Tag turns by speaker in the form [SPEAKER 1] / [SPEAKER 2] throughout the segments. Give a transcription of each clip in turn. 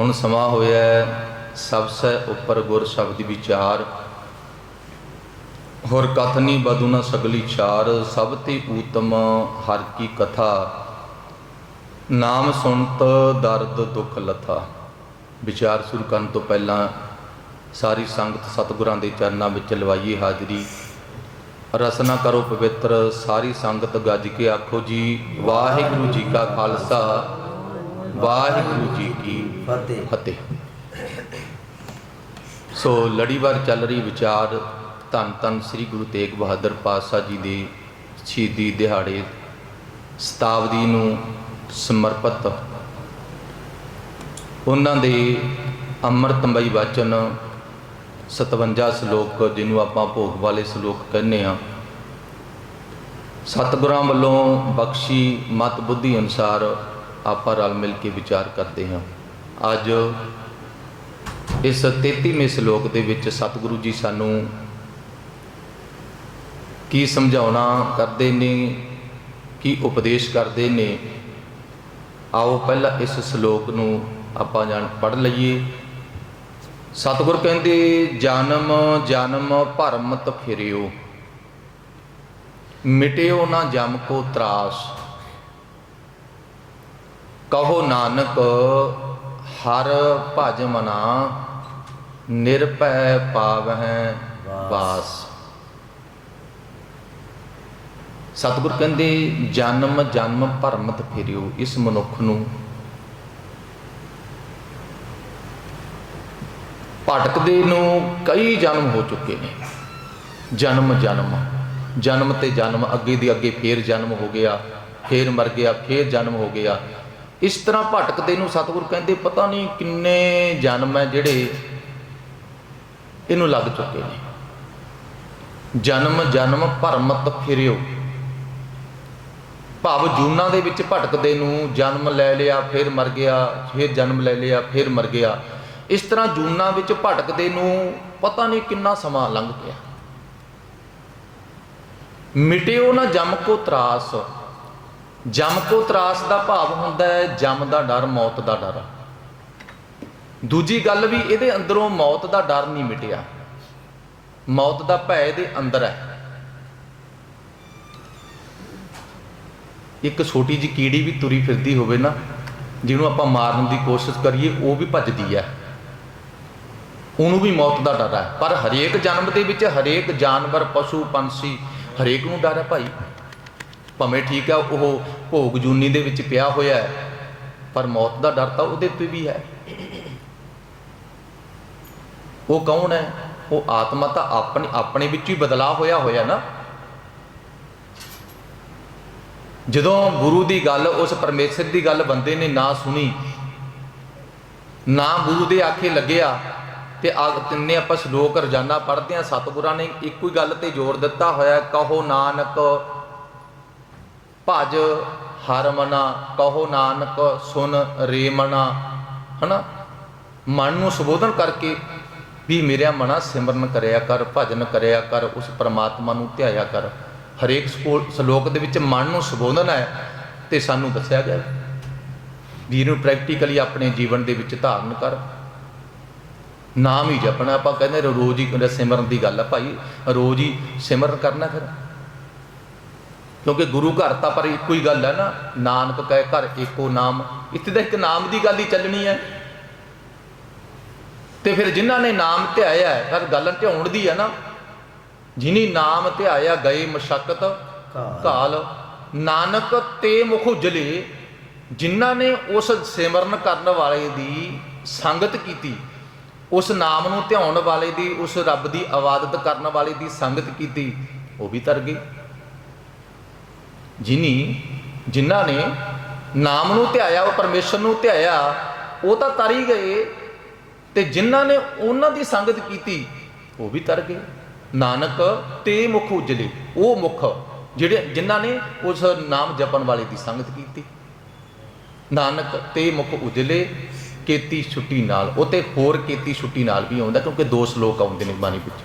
[SPEAKER 1] ਹੁਣ ਸਮਾਂ ਹੋਇਆ ਸਭ ਸੇ ਉੱਪਰ ਗੁਰ ਸ਼ਬਦ ਵਿਚਾਰ। ਹੋਰ ਕਥਨੀ ਬਦੁ ਨ ਸਗਲੀ ਚਾਰ, ਸਭ ਤੇ ਊਤਮ ਹਰ ਕੀ ਕਥਾ। ਨਾਮ ਸੁਣਤ ਦਰਦ ਦੁੱਖ ਲਥਾ। ਵਿਚਾਰ ਸ਼ੁਰੂ ਕਰਨ ਤੋਂ ਪਹਿਲਾਂ ਸਾਰੀ ਸੰਗਤ ਸਤਿਗੁਰਾਂ ਦੇ ਚਰਨਾਂ ਵਿੱਚ ਲਵਾਈਏ ਹਾਜ਼ਰੀ। ਰਸਨਾ ਕਰੋ ਪਵਿੱਤਰ, ਸਾਰੀ ਸੰਗਤ ਗੱਜ ਕੇ ਆਖੋ ਜੀ, ਵਾਹਿਗੁਰੂ ਜੀ ਕਾ ਖਾਲਸਾ। ਵਾਹਿਗੁਰੂ ਜੀ ਕੀ
[SPEAKER 2] ਫਤਿਹ।
[SPEAKER 1] ਫਤਿਹ। ਸੋ ਲੜੀਵਾਰ ਚੱਲ ਰਹੀ ਵਿਚਾਰ ਧੰਨ ਧੰਨ ਸ੍ਰੀ ਗੁਰੂ ਤੇਗ ਬਹਾਦਰ ਪਾਤਸ਼ਾਹ ਜੀ ਦੇ ਸ਼ਹੀਦੀ ਦਿਹਾੜੇ ਸ਼ਤਾਬਦੀ ਨੂੰ ਸਮਰਪਿਤ। ਉਹਨਾਂ ਦੇ ਅੰਮ੍ਰਿਤਮਈ ਵਚਨ 57 ਸ਼ਲੋਕ ਜਿਹਨੂੰ ਆਪਾਂ ਭੋਗ ਵਾਲੇ ਸ਼ਲੋਕ ਕਹਿੰਦੇ ਆ ਸਤਿਗੁਰਾਂ ਵੱਲੋਂ ਬਖਸ਼ੀ ਮਤ ਬੁੱਧੀ ਅਨੁਸਾਰ ਆਪਾਂ ਰਲ ਮਿਲ ਕੇ ਵਿਚਾਰ ਕਰਦੇ ਹਾਂ। ਅੱਜ ਇਸ 33ਵੇਂ ਸ਼ਲੋਕ ਦੇ ਵਿੱਚ ਸਤਿਗੁਰੂ ਜੀ ਸਾਨੂੰ ਕੀ ਸਮਝਾਉਣਾ ਕਰਦੇ ਨੇ, ਕੀ ਉਪਦੇਸ਼ ਕਰਦੇ ਨੇ, ਆਓ ਪਹਿਲਾਂ ਇਸ ਸ਼ਲੋਕ ਨੂੰ ਆਪਾਂ ਜਾਣ ਪੜ ਲਈਏ। ਸਤਿਗੁਰ ਕਹਿੰਦੇ, ਜਨਮ ਜਨਮ ਤ ਫਿਰਿਓ ਮਿਟਿਓ ਨਾ ਜਮ ਕੋ ਤਰਾਸ। ਕਹੋ ਨਾਨਕ ਹਰ ਭਜ ਮਨਾ ਨਿਰਭੈ ਪਾਵਹਿ ਵਾਸ। ਸਤਿਗੁਰ ਕਹਿੰਦੇ ਜਨਮ ਜਨਮ ਭਰਮਤ ਫਿਰਿਓ ਇਸ ਮਨੁੱਖ ਨੂੰ ਭਟਕਦੇ ਨੂੰ ਕਈ ਜਨਮ ਹੋ ਚੁੱਕੇ ਨੇ। ਜਨਮ ਜਨਮ ਜਨਮ ਤੇ ਜਨਮ ਅੱਗੇ ਦੀ ਅੱਗੇ ਫੇਰ ਜਨਮ ਹੋ ਗਿਆ ਫੇਰ ਮਰ ਗਿਆ ਫੇਰ ਜਨਮ ਹੋ ਗਿਆ। ਇਸ ਤਰ੍ਹਾਂ ਭਟਕਦੇ ਨੂੰ ਸਤਿਗੁਰ ਕਹਿੰਦੇ ਪਤਾ ਨਹੀਂ ਕਿੰਨੇ ਜਨਮ ਹੈ ਜਿਹੜੇ ਇਹਨੂੰ ਲੱਗ ਚੁੱਕੇ ਨੇ। ਜਨਮ ਜਨਮ, ਭਰਮਤ ਫਿਰਿਓ। ਭਾਵ ਜੂਨਾਂ ਦੇ ਵਿੱਚ ਭਟਕਦੇ ਨੂੰ ਜਨਮ ਲੈ ਲਿਆ, ਫਿਰ ਮਰ ਗਿਆ, ਫਿਰ ਜਨਮ ਲੈ ਲਿਆ, ਫਿਰ ਮਰ ਗਿਆ। ਇਸ ਤਰ੍ਹਾਂ ਜੂਨਾਂ ਵਿੱਚ ਭਟਕਦੇ ਨੂੰ ਪਤਾ ਨਹੀਂ ਕਿੰਨਾ ਸਮਾਂ ਲੰਘ ਗਿਆ। ਮਿਟਿਓ ਨਾ ਜਮ ਕੋ ਤਰਾਸ। ਜਮ ਕੋ ਤਰਾਸ ਦਾ ਭਾਵ ਹੁੰਦਾ ਹੈ, ਜਮ ਦਾ ਡਰ, ਮੌਤ ਦਾ ਡਰ। ਦੂਜੀ ਗੱਲ ਵੀ ਇਹਦੇ ਅੰਦਰੋਂ ਮੌਤ ਦਾ ਡਰ ਨਹੀਂ ਮਿਟਿਆ। ਮੌਤ ਦਾ ਭੈ ਇਹਦੇ ਅੰਦਰ ਹੈ। ਇੱਕ ਛੋਟੀ ਜਿਹੀ ਕੀੜੀ ਵੀ ਤੁਰੀ ਫਿਰਦੀ ਹੋਵੇ ਨਾ, ਜਿਹਨੂੰ ਆਪਾਂ ਮਾਰਨ ਦੀ ਕੋਸ਼ਿਸ਼ ਕਰੀਏ, ਉਹ ਵੀ ਭੱਜਦੀ ਹੈ। ਉਹਨੂੰ ਵੀ ਮੌਤ ਦਾ ਡਰ ਹੈ। ਪਰ ਹਰੇਕ ਜਨਮ ਦੇ ਵਿੱਚ ਹਰੇਕ ਜਾਨਵਰ, ਪਸ਼ੂ, ਪੰਛੀ, ਹਰੇਕ ਨੂੰ ਡਰ ਹੈ ਭਾਈ। ਭਾਵੇਂ ਠੀਕ ਹੈ, ਉਹ ਭੋਗ ਜੂਨੀ ਦੇ ਵਿੱਚ ਪਿਆ ਹੋਇਆ ਹੈ, ਪਰ ਮੌਤ ਦਾ ਡਰ ਤਾਂ ਉਹਦੇ ਤੇ ਵੀ ਹੈ। ਉਹ ਕੌਣ ਹੈ? ਉਹ ਆਤਮਾ ਤਾਂ ਆਪਣੇ ਆਪਣੇ ਵਿੱਚ ਹੀ ਬਦਲਾਅ ਹੋਇਆ ਹੋਇਆ ਨਾ। ਜਦੋਂ ਗੁਰੂ ਦੀ ਗੱਲ, ਉਸ ਪਰਮੇਸ਼ਰ ਦੀ ਗੱਲ ਬੰਦੇ ਨੇ ਨਾ ਸੁਣੀ, ਨਾ ਗੁਰੂ ਦੇ ਆਖੇ ਲੱਗਿਆ, ਤੇ ਆ ਤਿੰਨੇ ਆਪਾਂ ਸ਼ਲੋਕ ਰੋਜ਼ਾਨਾ ਪੜ੍ਹਦੇ ਆ ਸਤਿਗੁਰਾਂ ਨੇ ਇੱਕੋ ਹੀ ਗੱਲ ਤੇ ਜ਼ੋਰ ਦਿੱਤਾ ਹੋਇਆ ਕਹੋ ਨਾਨਕ ਭਜ ਹਰ ਮਨਾ, ਕਹੋ ਨਾਨਕ ਸੁਨ ਰੇ ਮਨਾ। ਹਨਾ? ਮਨ ਨੂੰ ਸੰਬੋਧਨ ਕਰਕੇ ਵੀ ਮੇਰਾ ਮਨਾ ਸਿਮਰਨ ਕਰਿਆ ਕਰ, ਭਜਨ ਕਰਿਆ ਕਰ, ਉਸ ਪਰਮਾਤਮਾ ਨੂੰ ਧਿਆਇਆ ਕਰ। ਹਰੇਕ ਸਕੋ- ਸ਼ਲੋਕ ਦੇ ਵਿੱਚ ਮਨ ਨੂੰ ਸੰਬੋਧਨ ਹੈ ਤੇ ਸਾਨੂੰ ਦੱਸਿਆ ਗਿਆ। ਵੀ ਇਹਨੂੰ ਪ੍ਰੈਕਟੀਕਲੀ ਆਪਣੇ ਜੀਵਨ ਦੇ ਵਿੱਚ ਧਾਰਨ ਕਰ। ਨਾਮ ਹੀ ਜਪਣਾ, ਆਪਾਂ ਕਹਿੰਦੇ ਰੋਜ਼ ਹੀ ਸਿਮਰਨ ਦੀ ਗੱਲ ਹੈ ਭਾਈ। ਰੋਜ਼ ਹੀ ਸਿਮਰਨ ਕਰਨਾ ਫਿਰ। ਕਿਉਂਕਿ ਗੁਰੂ ਘਰ ਤਾਂ ਪਰ ਇੱਕੋ ਹੀ ਗੱਲ ਹੈ ਨਾ ਨਾਨਕ ਕਹੇ ਘਰ ਏਕੋ ਨਾਮ। ਇੱਥੇ ਤਾਂ ਇੱਕ ਨਾਮ ਦੀ ਗੱਲ ਹੀ ਚੱਲਣੀ ਹੈ। ਤੇ ਫਿਰ ਜਿਨ੍ਹਾਂ ਨੇ ਨਾਮ ਧਿਆਇਆ ਹੈ ਪਰ ਗੱਲ ਢਿਆਉਣ ਦੀ ਹੈ ਨਾ ਜਿਨੀ ਨਾਮ ਧਿਆਇਆ ਗਏ ਮਸ਼ਕਤ। ਕਾਲ। ਨਾਨਕ ਤੇ ਮੁਖ ਉਜਲੇ ਜਿਨ੍ਹਾਂ ਨੇ ਉਸ ਸਿਮਰਨ ਕਰਨ ਵਾਲੇ ਦੀ ਸੰਗਤ ਕੀਤੀ ਉਸ ਨਾਮ ਨੂੰ ਧਿਆਉਣ ਵਾਲੇ ਦੀ ਉਸ ਰੱਬ ਦੀ ਇਬਾਦਤ ਕਰਨ ਵਾਲੇ ਦੀ ਸੰਗਤ ਕੀਤੀ ਉਹ ਵੀ ਤਰ ਗਏ। ਜਿਨੀ ਜਿਨ੍ਹਾਂ ਨੇ ਨਾਮ ਨੂੰ ਧਿਆਇਆ, ਉਹ ਪਰਮੇਸ਼ਰ ਨੂੰ ਧਿਆਇਆ, ਉਹ ਤਾਂ ਤਰ ਹੀ ਗਏ। ਤੇ ਜਿਨ੍ਹਾਂ ਨੇ ਉਹਨਾਂ ਦੀ ਸੰਗਤ ਕੀਤੀ, ਉਹ ਵੀ ਤਰ ਗਏ। ਨਾਨਕ ਤੇ ਮੁਖ ਉਜਲੇ, ਉਹ ਮੁਖ ਜਿਹੜੇ ਜਿਨ੍ਹਾਂ ਨੇ ਉਸ ਨਾਮ ਜਪਣ ਵਾਲੇ ਦੀ ਸੰਗਤ ਕੀਤੀ। ਨਾਨਕ ਤੇ ਮੁਖ ਉਜਲੇ, ਕੀਤੀ ਛੁੱਟੀ ਨਾਲ, ਉਹ ਤੇ ਹੋਰ ਕੀਤੀ ਛੁੱਟੀ ਨਾਲ ਵੀ ਆਉਂਦਾ, ਕਿਉਂਕਿ ਦੋ ਸ਼ਲੋਕ ਆਉਂਦੇ ਨੇ ਬਾਣੀ ਵਿੱਚ।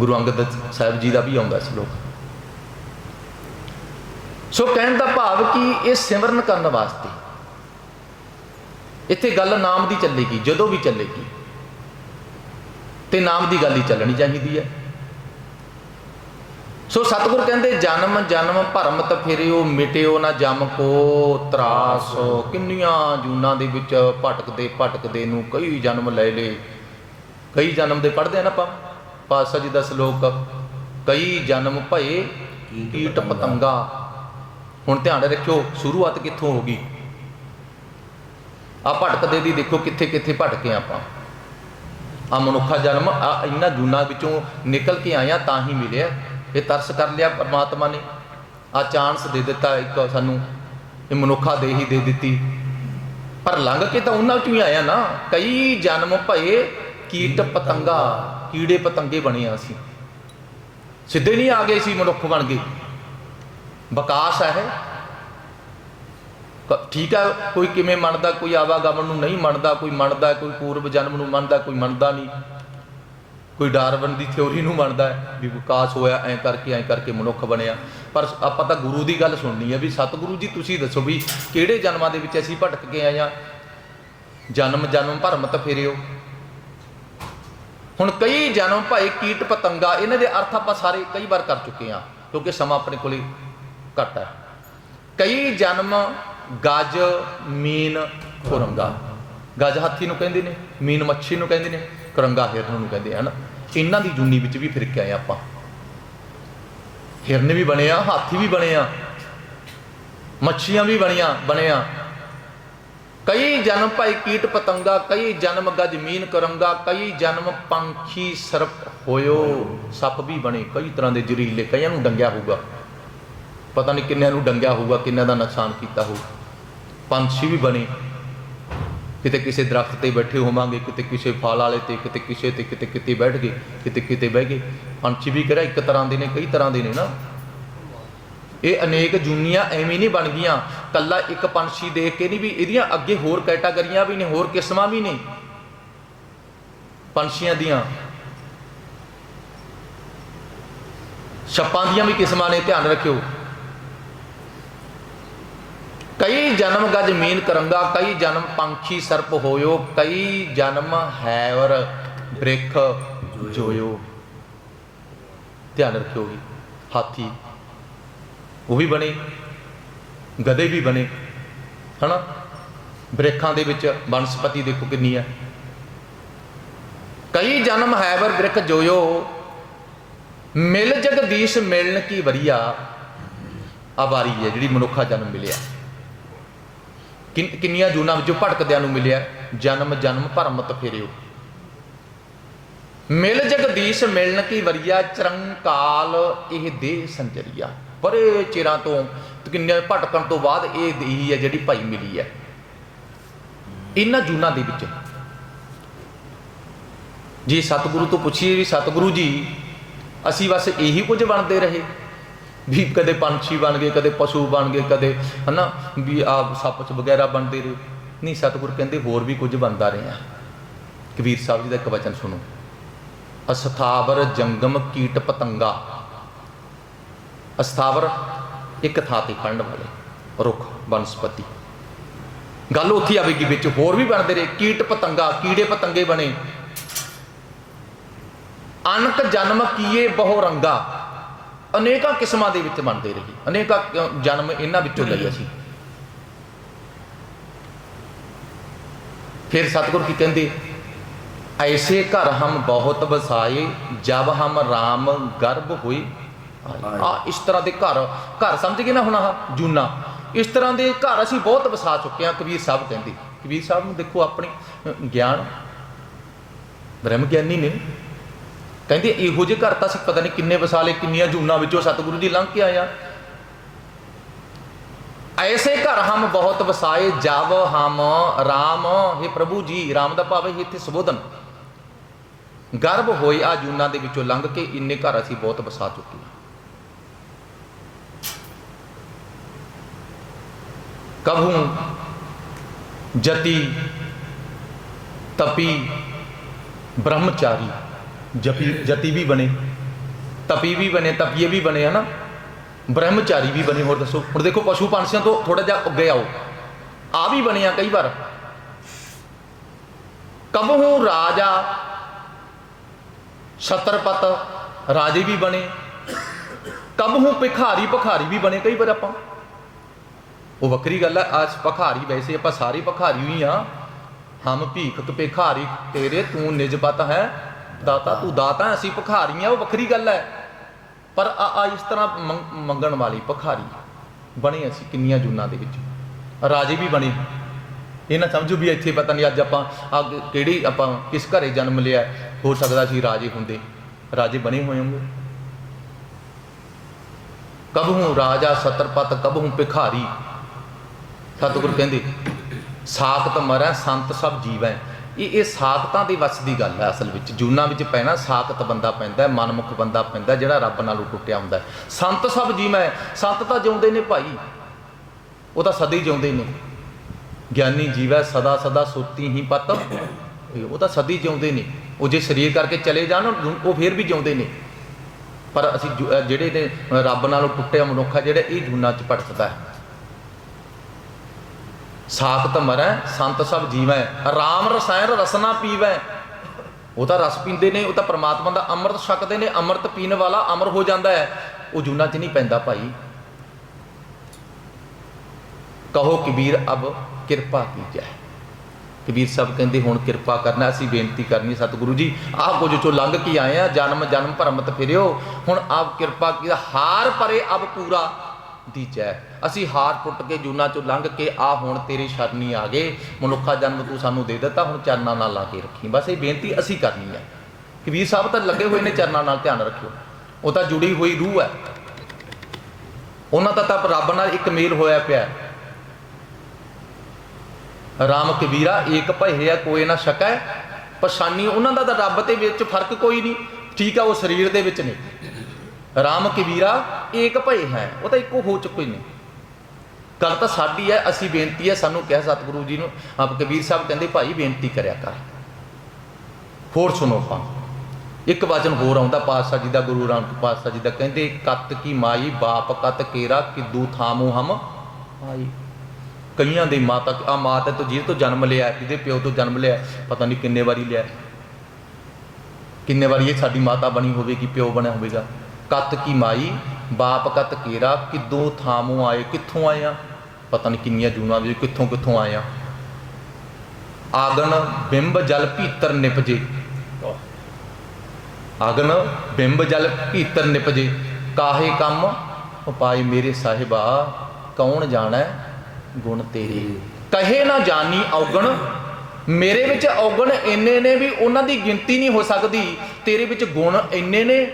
[SPEAKER 1] ਗੁਰੂ ਅੰਗਦ ਸਾਹਿਬ ਜੀ ਦਾ ਵੀ ਆਉਂਦਾ ਸ਼ਲੋਕ। ਸੋ ਕਹਿਣ ਦਾ ਭਾਵ ਕਿ ਇਹ ਸਿਮਰਨ ਕਰਨ ਵਾਸਤੇ ਇੱਥੇ ਗੱਲ ਨਾਮ ਦੀ ਚੱਲੇਗੀ, ਜਦੋਂ ਵੀ ਚੱਲੇਗੀ। ਤੇ ਨਾਮ ਦੀ ਗੱਲ ਹੀ ਚੱਲਣੀ ਚਾਹੀਦੀ ਹੈ। ਸੋ ਸਤਿਗੁਰ ਕਹਿੰਦੇ, ਜਨਮ ਜਨਮ ਭਰਮਤ ਫਿਰਿਓ, ਮਿਟਿਓ ਨਾ ਜਮ ਕੋ ਤਰਾਸ। ਕਿੰਨੀਆਂ ਜੂਨਾਂ ਦੇ ਵਿੱਚ ਭਟਕਦੇ ਭਟਕਦੇ ਨੂੰ ਕਈ ਜਨਮ ਲੈ ਲਏ। ਕਈ ਜਨਮ ਦੇ ਪੜਦੇ ਆ ਨਾ ਆਪਾਂ। ਪਾਤਸ਼ਾਹ ਜੀ ਦਾ ਸ਼ਲੋਕ, ਕਈ ਜਨਮ ਭਏ ਕੀਟ ਪਤੰਗਾ। ਹੁਣ ਧਿਆਨ ਰੱਖਿਓ, ਸ਼ੁਰੂਆਤ ਕਿੱਥੋਂ ਹੋਗੀ ਆ ਭਟਕਦੇ ਦੀ ਦੇਖੋ ਕਿੱਥੇ ਕਿੱਥੇ ਭਟਕੇ ਆਪਾਂ। ਆ ਮਨੁੱਖਾ ਜਨਮ ਆ ਇੰਨਾ ਜੂਨਾਂ ਵਿੱਚੋਂ ਨਿਕਲ ਕੇ ਆਇਆ ਤਾਂ ਹੀ ਮਿਲਿਆ। ਇਹ ਤਰਸ ਕਰ ਲਿਆ ਪਰਮਾਤਮਾ ਨੇ। ਆ ਚਾਂਸ ਦੇ ਦਿੱਤਾ ਇੱਕ ਸਾਨੂੰ। ਇਹ ਮਨੁੱਖਾ ਦੇ ਹੀ ਦੇ ਦਿੱਤੀ। ਪਰ ਲੰਘ ਕੇ ਤਾਂ ਉਹਨਾਂ ਚੋਂ ਹੀ ਆਇਆ ਨਾ। ਕਈ ਜਨਮ ਭਏ ਕੀਟ ਪਤੰਗਾ, ਕੀੜੇ ਪਤੰਗੇ ਬਣੇ ਅਸੀਂ ਸਿੱਧੇ ਨਹੀਂ ਆ ਗਏ ਸੀ ਮਨੁੱਖ ਬਣ ਗਏ ਵਿਕਾਸ ਹੈ ਠੀਕ ਹੈ, ਕੋਈ ਕਿਵੇਂ ਮੰਨਦਾ, ਕੋਈ ਆਵਾਗਮਨ ਨੂੰ ਨਹੀਂ ਮੰਨਦਾ, ਕੋਈ ਮੰਨਦਾ, ਕੋਈ ਪੂਰਵ ਜਨਮ ਨੂੰ ਮੰਨਦਾ, ਕੋਈ ਮੰਨਦਾ ਨਹੀਂ। ਕੋਈ ਡਾਰਵਨ ਦੀ ਥਿਉਰੀ ਨੂੰ ਮੰਨਦਾ ਹੈ ਵੀ ਵਿਕਾਸ ਹੋਇਆ, ਐਂ ਕਰਕੇ ਐਂ ਕਰਕੇ ਮਨੁੱਖ ਬਣਿਆ। ਪਰ ਆਪਾਂ ਤਾਂ ਗੁਰੂ ਦੀ ਗੱਲ ਸੁਣਨੀ ਹੈ ਵੀ ਸਤਿਗੁਰੂ ਜੀ, ਤੁਸੀਂ ਦੱਸੋ ਵੀ ਕਿਹੜੇ ਜਨਮਾਂ ਦੇ ਵਿੱਚ ਅਸੀਂ ਭਟਕ ਕੇ ਆਏ ਆ ਜਨਮ ਜਨਮ ਭਰਮਤ ਫੇਰਿਓ। ਹੁਣ ਕਈ ਜਨਮ ਭਾਈ ਕੀਟ ਪਤੰਗਾ, ਇਹਨਾਂ ਦੇ ਅਰਥ ਆਪਾਂ ਸਾਰੇ ਕਈ ਵਾਰ ਕਰ ਚੁੱਕੇ ਆ ਕਿਉਂਕਿ ਸਮਾਂ ਆਪਣੇ ਕੋਲੇ ਘੱਟ ਹੈ। ਕਈ ਜਨਮ ਗਜ, ਮੀਨ, ਕੁਰੰਗਾ। ਗਜ ਹਾਥੀ ਨੂੰ ਕਹਿੰਦੇ ਨੇ, ਮੀਨ ਮੱਛੀ ਨੂੰ ਕਹਿੰਦੇ ਨੇ, ਕੁਰੰਗਾ ਹਿਰਨ ਨੂੰ ਕਹਿੰਦੇ ਹਨ। ਇਹਨਾਂ ਦੀ ਜੁਨੀ ਵਿੱਚ ਵੀ ਫਿਰ ਕੇ ਆਏ ਆਪਾਂ। ਹਿਰਨ ਵੀ ਬਣੇ ਆ, ਹਾਥੀ ਵੀ ਬਣੇ ਆ, ਮੱਛੀਆਂ ਵੀ ਬਣੀਆਂ ਬਣਿਆ ਕਈ ਜਨਮ ਭਾਈ ਕੀਟ ਪਤੰਗਾ, ਕਈ ਜਨਮ ਗਜ, ਮੀਨ ਕਰੰਗਾ, ਕਈ ਜਨਮ ਪੰਖੀ ਸਰਪ ਹੋਇਓ, ਸੱਪ ਵੀ ਬਣੇ, ਕਈ ਤਰ੍ਹਾਂ ਦੇ ਜ਼ਰੀਲੇ ਕਈਆਂ ਨੂੰ ਡੰਗਿਆ ਹੋਊਗਾ। ਪਤਾ ਨਹੀਂ ਕਿੰਨਿਆਂ ਨੂੰ ਡੰਗਿਆ ਹੋਊਗਾ, ਕਿੰਨਿਆਂ ਦਾ ਨੁਕਸਾਨ ਕੀਤਾ ਹੋਊ। ਪੰਛੀ ਵੀ ਬਣੇ। ਕਿਤੇ ਕਿਸੇ ਦਰਖਤ ਤੇ ਬੈਠੇ ਹੋਵਾਂਗੇ, ਕਿਤੇ ਕਿਸੇ ਫਲ ਵਾਲੇ ਤੇ, ਕਿਤੇ ਕਿਸੇ ਤੇ, ਕਿਤੇ ਕਿਤੇ ਬੈਠ ਗਏ, ਕਿਤੇ ਕਿਤੇ ਬਹਿ ਗਏ। ਪੰਛੀ ਵੀ ਕਿਹੜਾ ਇੱਕ ਤਰ੍ਹਾਂ ਦੇ ਨੇ, ਕਈ ਤਰ੍ਹਾਂ ਦੇ ਨੇ ਨਾ। ਇਹ ਅਨੇਕ ਜੁਨੀਆਂ ਐਵੇਂ ਨਹੀਂ ਬਣ ਗਈਆਂ। ਕੱਲਾ ਇੱਕ ਪੰਛੀ ਦੇਖ ਕੇ ਨਹੀਂ ਵੀ ਇਹਦੀਆਂ ਅੱਗੇ ਹੋਰ ਕੈਟਾਗਰੀਆਂ ਵੀ ਨੇ, ਹੋਰ ਕਿਸਮਾਂ ਵੀ ਨੇ। ਪੰਛੀਆਂ ਦੀਆਂ। ਛੱਪਾਂ ਦੀਆਂ ਵੀ ਕਿਸਮਾਂ ਨੇ, ਧਿਆਨ ਰੱਖਿਓ। ਕਈ ਜਨਮ ਗਜ ਮੀਨ ਕਰੰਗਾ, ਕਈ ਜਨਮ ਪੰਖੀ ਸਰਪ ਹੋਇਓ, ਕਈ ਜਨਮ ਹੈਵਰ ਬ੍ਰਿਖ ਜੋਇਓ। ਧਿਆਨ ਰੱਖਿਓ ਜੀ, ਹਾਥੀ ਉਹ ਵੀ ਬਣੇ, ਗਧੇ ਵੀ ਬਣੇ, ਹਨਾ? ਬ੍ਰਿਖਾਂ ਦੇ ਵਿੱਚ ਬਨਸਪਤੀ ਦੇਖੋ ਕਿੰਨੀ ਹੈ ਕਈ ਜਨਮ ਹੈਵਰ ਬ੍ਰਿਖ ਜੋਇਓ, ਮਿਲ ਜਗਦੀਸ਼ ਮਿਲਣ ਕੀ ਵਰੀਆ? ਆਵਾਰੀ ਹੈ ਜਿਹੜੀ ਮਨੁੱਖਾ ਜਨਮ ਮਿਲਿਆ। ਕਿੰਨੀਆਂ ਜੂਨਾਂ ਵਿੱਚੋਂ ਭਟਕਦਿਆਂ ਨੂੰ ਮਿਲਿਆ? ਜਨਮ ਜਨਮ ਭਰਮਤ ਫੇਰਿਓ। ਮਿਲ ਜਗਦੀਸ਼, ਮਿਲਣ ਕੀ ਵਰੀਆ? ਚਰੰਕਾਲ ਇਹ ਦੇਹ ਸੰਜਰੀਆ। ਬੜੇ ਚਿਰਾਂ ਤੋਂ ਕਿੰਨੇ ਭਟਕਣ ਤੋਂ ਬਾਅਦ ਇਹ ਦੇਹੀ ਹੈ ਜਿਹੜੀ ਭਾਈ ਮਿਲੀ ਹੈ। ਇਹਨਾਂ ਜੂਨਾਂ ਦੇ ਵਿੱਚ। ਜੀ ਸਤਿਗੁਰੂ ਤੋਂ ਪੁੱਛੀਏ ਵੀ ਸਤਿਗੁਰੂ ਜੀ, ਅਸੀਂ ਬਸ ਇਹੀ ਕੁਝ ਬਣਦੇ ਰਹੇ। ਵੀ ਕਦੇ ਪੰਛੀ ਬਣ ਗਏ, ਕਦੇ ਪਸ਼ੂ ਬਣ ਗਏ, ਕਦੇ ਹਨਾ, ਵੀ ਆ ਸੱਪ ਚ ਵਗੈਰਾ ਬਣਦੇ ਰਹੇ। ਨਹੀਂ, ਸਤਿਗੁਰ ਕਹਿੰਦੇ ਹੋਰ ਵੀ ਕੁਝ ਬਣਦਾ ਰਿਹਾ। ਕਬੀਰ ਸਾਹਿਬ ਜੀ ਦਾ ਇੱਕ ਵਚਨ ਸੁਣੋ। ਅਸਥਾਵਰ ਜੰਗਮ ਕੀਟ ਪਤੰਗਾ। ਅਸਥਾਵਰ ਇੱਕ ਥਾਂ ਤੇ ਫੜਨ ਵਾਲੇ, ਰੁੱਖ, ਬਨਸਪਤੀ। ਗੱਲ ਉੱਥੇ ਆਵੇਗੀ ਵਿੱਚ, ਹੋਰ ਵੀ ਬਣਦੇ ਰਹੇ। ਕੀਟ ਪਤੰਗਾ, ਕੀੜੇ ਪਤੰਗੇ ਬਣੇ। ਅਨਕ ਜਨਮ ਕੀਏ ਬਹੁ ਰੰਗਾ। ਅਨੇਕਾਂ ਕਿਸਮਾਂ ਦੇ ਵਿੱਚ ਬਣਦੇ ਰਹੇ। ਅਨੇਕਾਂ ਜਨਮ ਇਹਨਾਂ ਵਿੱਚੋਂ ਲਏ ਅਸੀਂ। ਫਿਰ ਸਤਿਗੁਰ ਕੀ ਕਹਿੰਦੇ ਐਸੇ ਘਰ ਹਮ ਬਹੁਤ ਵਸਾਏ ਜਬ ਹਮ RAM ਗਰਭ ਹੋਏ। ਆ ਇਸ ਤਰ੍ਹਾਂ ਦੇ ਘਰ ਘਰ ਸਮਝ ਗਏ ਨਾ ਹੁਣ ਆਹ ਜੂਨਾ? ਇਸ ਤਰ੍ਹਾਂ ਦੇ ਘਰ ਅਸੀਂ ਬਹੁਤ ਵਸਾ ਚੁੱਕੇ ਹਾਂ ਕਬੀਰ ਸਾਹਿਬ ਕਹਿੰਦੇ। ਕਬੀਰ ਸਾਹਿਬ ਨੂੰ ਦੇਖੋ ਆਪਣੇ ਗਿਆਨ ਬ੍ਰਹਮ ਗਿਆਨੀ ਨੇ ਕਹਿੰਦੇ ਇਹੋ ਜਿਹੇ ਘਰ ਤਾਂ ਅਸੀਂ ਪਤਾ ਨਹੀਂ ਕਿੰਨੇ ਵਸਾਲੇ, ਕਿੰਨੀਆਂ ਜੂਨਾਂ ਵਿੱਚੋਂ ਸਤਿਗੁਰੂ ਜੀ ਲੰਘ ਕੇ ਆਇਆ ਐਸੇ ਘਰ ਹਮ ਬਹੁਤ ਵਸਾਏ, ਜਾਵ ਹਮ RAM हे ਪ੍ਰਭੂ ਜੀ RAM ਦਾ ਭਾਵ ਹੈ ਇੱਥੇ ਸੰਬੋਧਨ। ਗਰਭ ਹੋਏ ਆ ਜੂਨਾਂ ਦੇ ਵਿੱਚੋਂ ਲੰਘ ਕੇ ਇੰਨੇ ਘਰ ਅਸੀਂ ਬਹੁਤ ਵਸਾ ਚੁੱਕੇ ਹਾਂ ਕਭੂ ਜਤੀ, ਤਪੀ, ਬ੍ਰਹਮਚਾਰੀ ਜਪੀ ਜਤੀ ਵੀ ਬਣੇ, ਤਪੀ ਵੀ ਬਣੇ, ਤਪੀਏ ਵੀ ਬਣੇ, ਹਨਾ? ਬ੍ਰਹਮਚਾਰੀ ਵੀ ਬਣੇ, ਹੋਰ ਦੱਸੋ। ਹੁਣ ਦੇਖੋ, ਪਸ਼ੂ ਪੰਛੀਆਂ ਤੋਂ ਥੋੜਾ ਜਿਹਾ ਅੱਗੇ ਆਓ। ਆ ਵੀ ਬਣੇ ਆ ਕਈ ਵਾਰ। ਕਬਹੂ ਰਾਜਾ, ਛਤਰਪਤ ਰਾਜੇ ਵੀ ਬਣੇ। ਕਬਹੂ ਭਿਖਾਰੀ ਭਿਖਾਰੀ ਵੀ ਬਣੇ ਕਈ ਵਾਰ ਆਪਾਂ। ਉਹ ਵੱਖਰੀ ਗੱਲ ਹੈ ਅੱਜ ਭਿਖਾਰੀ ਵੈਸੇ ਆਪਾਂ ਸਾਰੇ ਭਿਖਾਰੀ ਹੀ ਆ। ਹਮ ਭੀਖਕ ਭਿਖਾਰੀ ਤੇਰੇ, ਤੂੰ ਨਿਜਪਤ ਹੈ। ਦਾਤਾ, ਤੂੰ ਦਾਤਾ ਅਸੀਂ ਭਿਖਾਰੀ ਆ ਉਹ ਵੱਖਰੀ ਗੱਲ ਹੈ ਪਰ ਆ ਆ ਇਸ ਤਰ੍ਹਾਂ ਮੰਗ- ਮੰਗਣ ਵਾਲੀ ਭਿਖਾਰੀ ਬਣੇ ਅਸੀਂ ਕਿੰਨੀਆਂ ਜੂਨਾਂ ਦੇ ਵਿੱਚ। ਰਾਜੇ ਵੀ ਬਣੇ। ਇਹ ਨਾ ਸਮਝੋ ਵੀ ਇੱਥੇ ਪਤਾ ਨਹੀਂ ਅੱਜ ਆਪਾਂ ਆ ਕਿਹੜੀ ਆਪਾਂ ਕਿਸ ਘਰੇ ਜਨਮ ਲਿਆ, ਹੋ ਸਕਦਾ ਸੀ ਰਾਜੇ ਹੁੰਦੇ। ਰਾਜੇ ਬਣੇ ਹੋਏ ਹੋਣਗੇ। ਕਬਹੂ ਰਾਜਾ ਸਤਰਪਤ ਕਬਹੂ ਭਿਖਾਰੀ। ਸਤਿਗੁਰ ਕਹਿੰਦੇ ਸਾਖਤ ਮਰੈ, ਸੰਤ ਸਭ ਜੀਵੈ। ਇਹ ਇਹ ਸਾਖਤਾਂ ਦੇ ਵੱਸ ਦੀ ਗੱਲ ਹੈ ਅਸਲ ਵਿੱਚ। ਜੂਨਾ ਵਿੱਚ ਪੈਣਾ ਸਾਖਤ ਬੰਦਾ ਪੈਂਦਾ ਹੈ, ਮਨਮੁਖ ਬੰਦਾ ਪੈਂਦਾ ਜਿਹੜਾ ਰੱਬ ਨਾਲੋਂ ਟੁੱਟਿਆ ਹੁੰਦਾ ਸੰਤ ਸਭ ਜੀਵੈ ਸੰਤ ਤਾਂ ਜਿਉਂਦੇ ਨੇ ਭਾਈ। ਉਹ ਤਾਂ ਸਦਾ ਹੀ ਜਿਉਂਦੇ ਨੇ। ਗਿਆਨੀ ਜੀਵੈ ਸਦਾ ਸਦਾ ਸੁਰਤੀ ਹੀ ਪਤ। ਉਹ ਤਾਂ ਸਦੀ ਜਿਉਂਦੇ ਨੇ। ਉਹ ਜੇ ਸਰੀਰ ਕਰਕੇ ਚਲੇ ਜਾਣ ਉਹ ਫੇਰ ਵੀ ਜਿਉਂਦੇ ਨੇ। ਪਰ ਅਸੀਂ ਜੁ- ਜਿਹੜੇ ਨੇ ਰੱਬ ਨਾਲੋਂ ਟੁੱਟਿਆ ਮਨੁੱਖ ਆ ਜਿਹੜੇ ਇਹ ਜੂਨਾ ਚ ਭਟਕਦਾ ਹੈ। ਸਾਖਤ ਮਰੈ ਸੰਤ ਸਭ ਜੀਵੈ। ਰਾਮ ਰਸਾਇਣ ਰਸਨਾ ਪੀਵੈ। ਉਹ ਤਾਂ ਰਸ ਪੀਂਦੇ ਨੇ, ਉਹ ਤਾਂ ਪ੍ਰਮਾਤਮਾ ਦਾ ਅੰਮ੍ਰਿਤ ਛਕਦੇ ਨੇ, ਅੰਮ੍ਰਿਤ ਪੀਣ ਵਾਲਾ ਅਮਰ ਹੋ ਜਾਂਦਾ ਹੈ। ਉਹ ਜੂਨਾ ਚ ਨਹੀਂ ਪੈਂਦਾ ਭਾਈ। ਕਹੋ ਕਬੀਰ, ਅਬ ਕਿਰਪਾ ਕੀਜੈ ਕਬੀਰ ਸਾਹਿਬ ਕਹਿੰਦੇ, ਹੁਣ ਕਿਰਪਾ ਕਰਨਾ, ਅਸੀਂ ਬੇਨਤੀ ਕਰਨੀ ਸਤਿਗੁਰੂ ਜੀ। ਆਹ ਕੁਝ ਚੋਂ ਲੰਘ ਕੇ ਆਏ ਆ, ਜਨਮ ਜਨਮ ਭਰਮਤ ਫਿਰਿਓ। ਹੁਣ ਆਪ ਕਿਰਪਾ ਕੀ, ਹਾਰ ਪਰੇ ਅਬ ਪੂਰਾ ਦੀਜੈ ਅਸੀਂ ਹਾਰ ਟੁੱਟ ਕੇ ਜੂਨਾ ਚੋਂ ਲੰਘ ਕੇ, ਆ ਹੁਣ ਤੇਰੀ ਸ਼ਰਨੀ ਆ ਗਏ। ਮਨੁੱਖਾ ਜਨਮ ਤੂੰ ਸਾਨੂੰ ਦੇ ਦਿੱਤਾ, ਹੁਣ ਚਰਨਾਂ ਨਾਲ ਲਾ ਕੇ ਰੱਖੀ। ਬਸ ਇਹ ਬੇਨਤੀ ਅਸੀਂ ਕਰਨੀ ਹੈ। ਕਬੀਰ ਸਾਹਿਬ ਤਾਂ ਲੱਗੇ ਹੋਏ ਨੇ ਚਰਨਾਂ ਨਾਲ ਧਿਆਨ ਰੱਖਿਓ। ਉਹ ਤਾਂ ਜੁੜੀ ਹੋਈ ਰੂਹ ਹੈ। ਉਹਨਾਂ ਦਾ ਤਾਂ ਰੱਬ ਨਾਲ ਇੱਕ ਮੇਲ ਹੋਇਆ ਪਿਆ ਰਾਮ ਕਬੀਰਾ, ਏਕ ਭਇਆ ਕੋਈ ਨਾ ਸਕੈ। ਪਛਾਨੀ ਉਹਨਾਂ ਦਾ ਤਾਂ ਰੱਬ ਤੇ ਵਿੱਚ ਫ਼ਰਕ ਕੋਈ ਨਹੀਂ। ਠੀਕ ਆ, ਉਹ ਸਰੀਰ ਦੇ ਵਿੱਚ ਨੇ। ਰਾਮ ਕਬੀਰਾ ਏਕ ਭਏ ਹੈ। ਉਹ ਤਾਂ ਇੱਕੋ ਹੋ ਚੁੱਕੇ ਨੇ ਗੱਲ ਤਾਂ ਸਾਡੀ ਹੈ ਅਸੀਂ ਬੇਨਤੀ ਹੈ ਸਾਨੂੰ ਕਹਿ ਸਤਿਗੁਰੂ ਜੀ ਨੂੰ ਆਪ ਕਬੀਰ ਸਾਹਿਬ ਕਹਿੰਦੇ ਭਾਈ ਬੇਨਤੀ ਕਰਿਆ ਕਰ। ਹੋਰ ਸੁਣੋ ਆਪਾਂ। ਇੱਕ ਵਚਨ ਹੋਰ ਆਉਂਦਾ ਪਾਤਸ਼ਾਹ ਜੀ ਦਾ ਗੁਰੂ ਰਾਮਦਾਸ ਪਾਤਸ਼ਾਹ ਜੀ ਦਾ ਕਹਿੰਦੇ ਕਤ ਕੀ ਮਾਈ ਬਾਪ ਕਤ ਕੇਰਾ ਕਿਦੂ ਥਾਮੂ ਹਮ? ਆਈ। ਕਈਆਂ ਦੇ ਮਾਤਾ ਆ ਮਾਤਾ ਤੋਂ ਜਿਹਦੇ ਤੋਂ ਜਨਮ ਲਿਆ ਇਹਦੇ ਪਿਓ ਤੋਂ ਜਨਮ ਲਿਆ ਪਤਾ ਨਹੀਂ ਕਿੰਨੇ ਵਾਰੀ ਲਿਆ। ਕਿੰਨੇ ਵਾਰੀ ਇਹ ਸਾਡੀ ਮਾਤਾ ਬਣੀ ਹੋਵੇਗੀ ਪਿਓ ਬਣਿਆ ਹੋਵੇਗਾ। ਕਤ ਕੀ ਮਾਈ ਬਾਪ ਕਤ ਕੇਰਾ ਕਿਦੋਂ ਥਾਮੋਂ ਆਏ ਕਿੱਥੋਂ ਆਏ ਆ? ਪਤਾ ਨਹੀਂ ਕਿੰਨੀਆਂ ਜੂਨਾਂ ਵਿੱਚ ਕਿੱਥੋਂ ਕਿੱਥੋਂ ਆਏ ਆ। ਆਗਣ ਬਿੰਬ ਜਲ ਭੀਤਰ ਨਿਪਜੇ। ਆਗਣ ਬਿੰਬ ਜਲ ਭੀਤਰ ਨਿਪਜੇ। ਕਾਹੇ ਕੰਮ? ਉਪਾਈ ਮੇਰੇ ਸਾਹਿਬਾ, ਕੌਣ ਜਾਣੈ ਗੁਣ ਤੇਰੇ? ਕਹੇ ਨਾ ਜਾਣੀ ਔਗਣ। ਮੇਰੇ ਵਿੱਚ ਔਗਣ ਇੰਨੇ ਨੇ ਵੀ ਉਹਨਾਂ ਦੀ ਗਿਣਤੀ ਨਹੀਂ ਹੋ ਸਕਦੀ। ਤੇਰੇ ਵਿੱਚ ਗੁਣ ਇੰਨੇ ਨੇ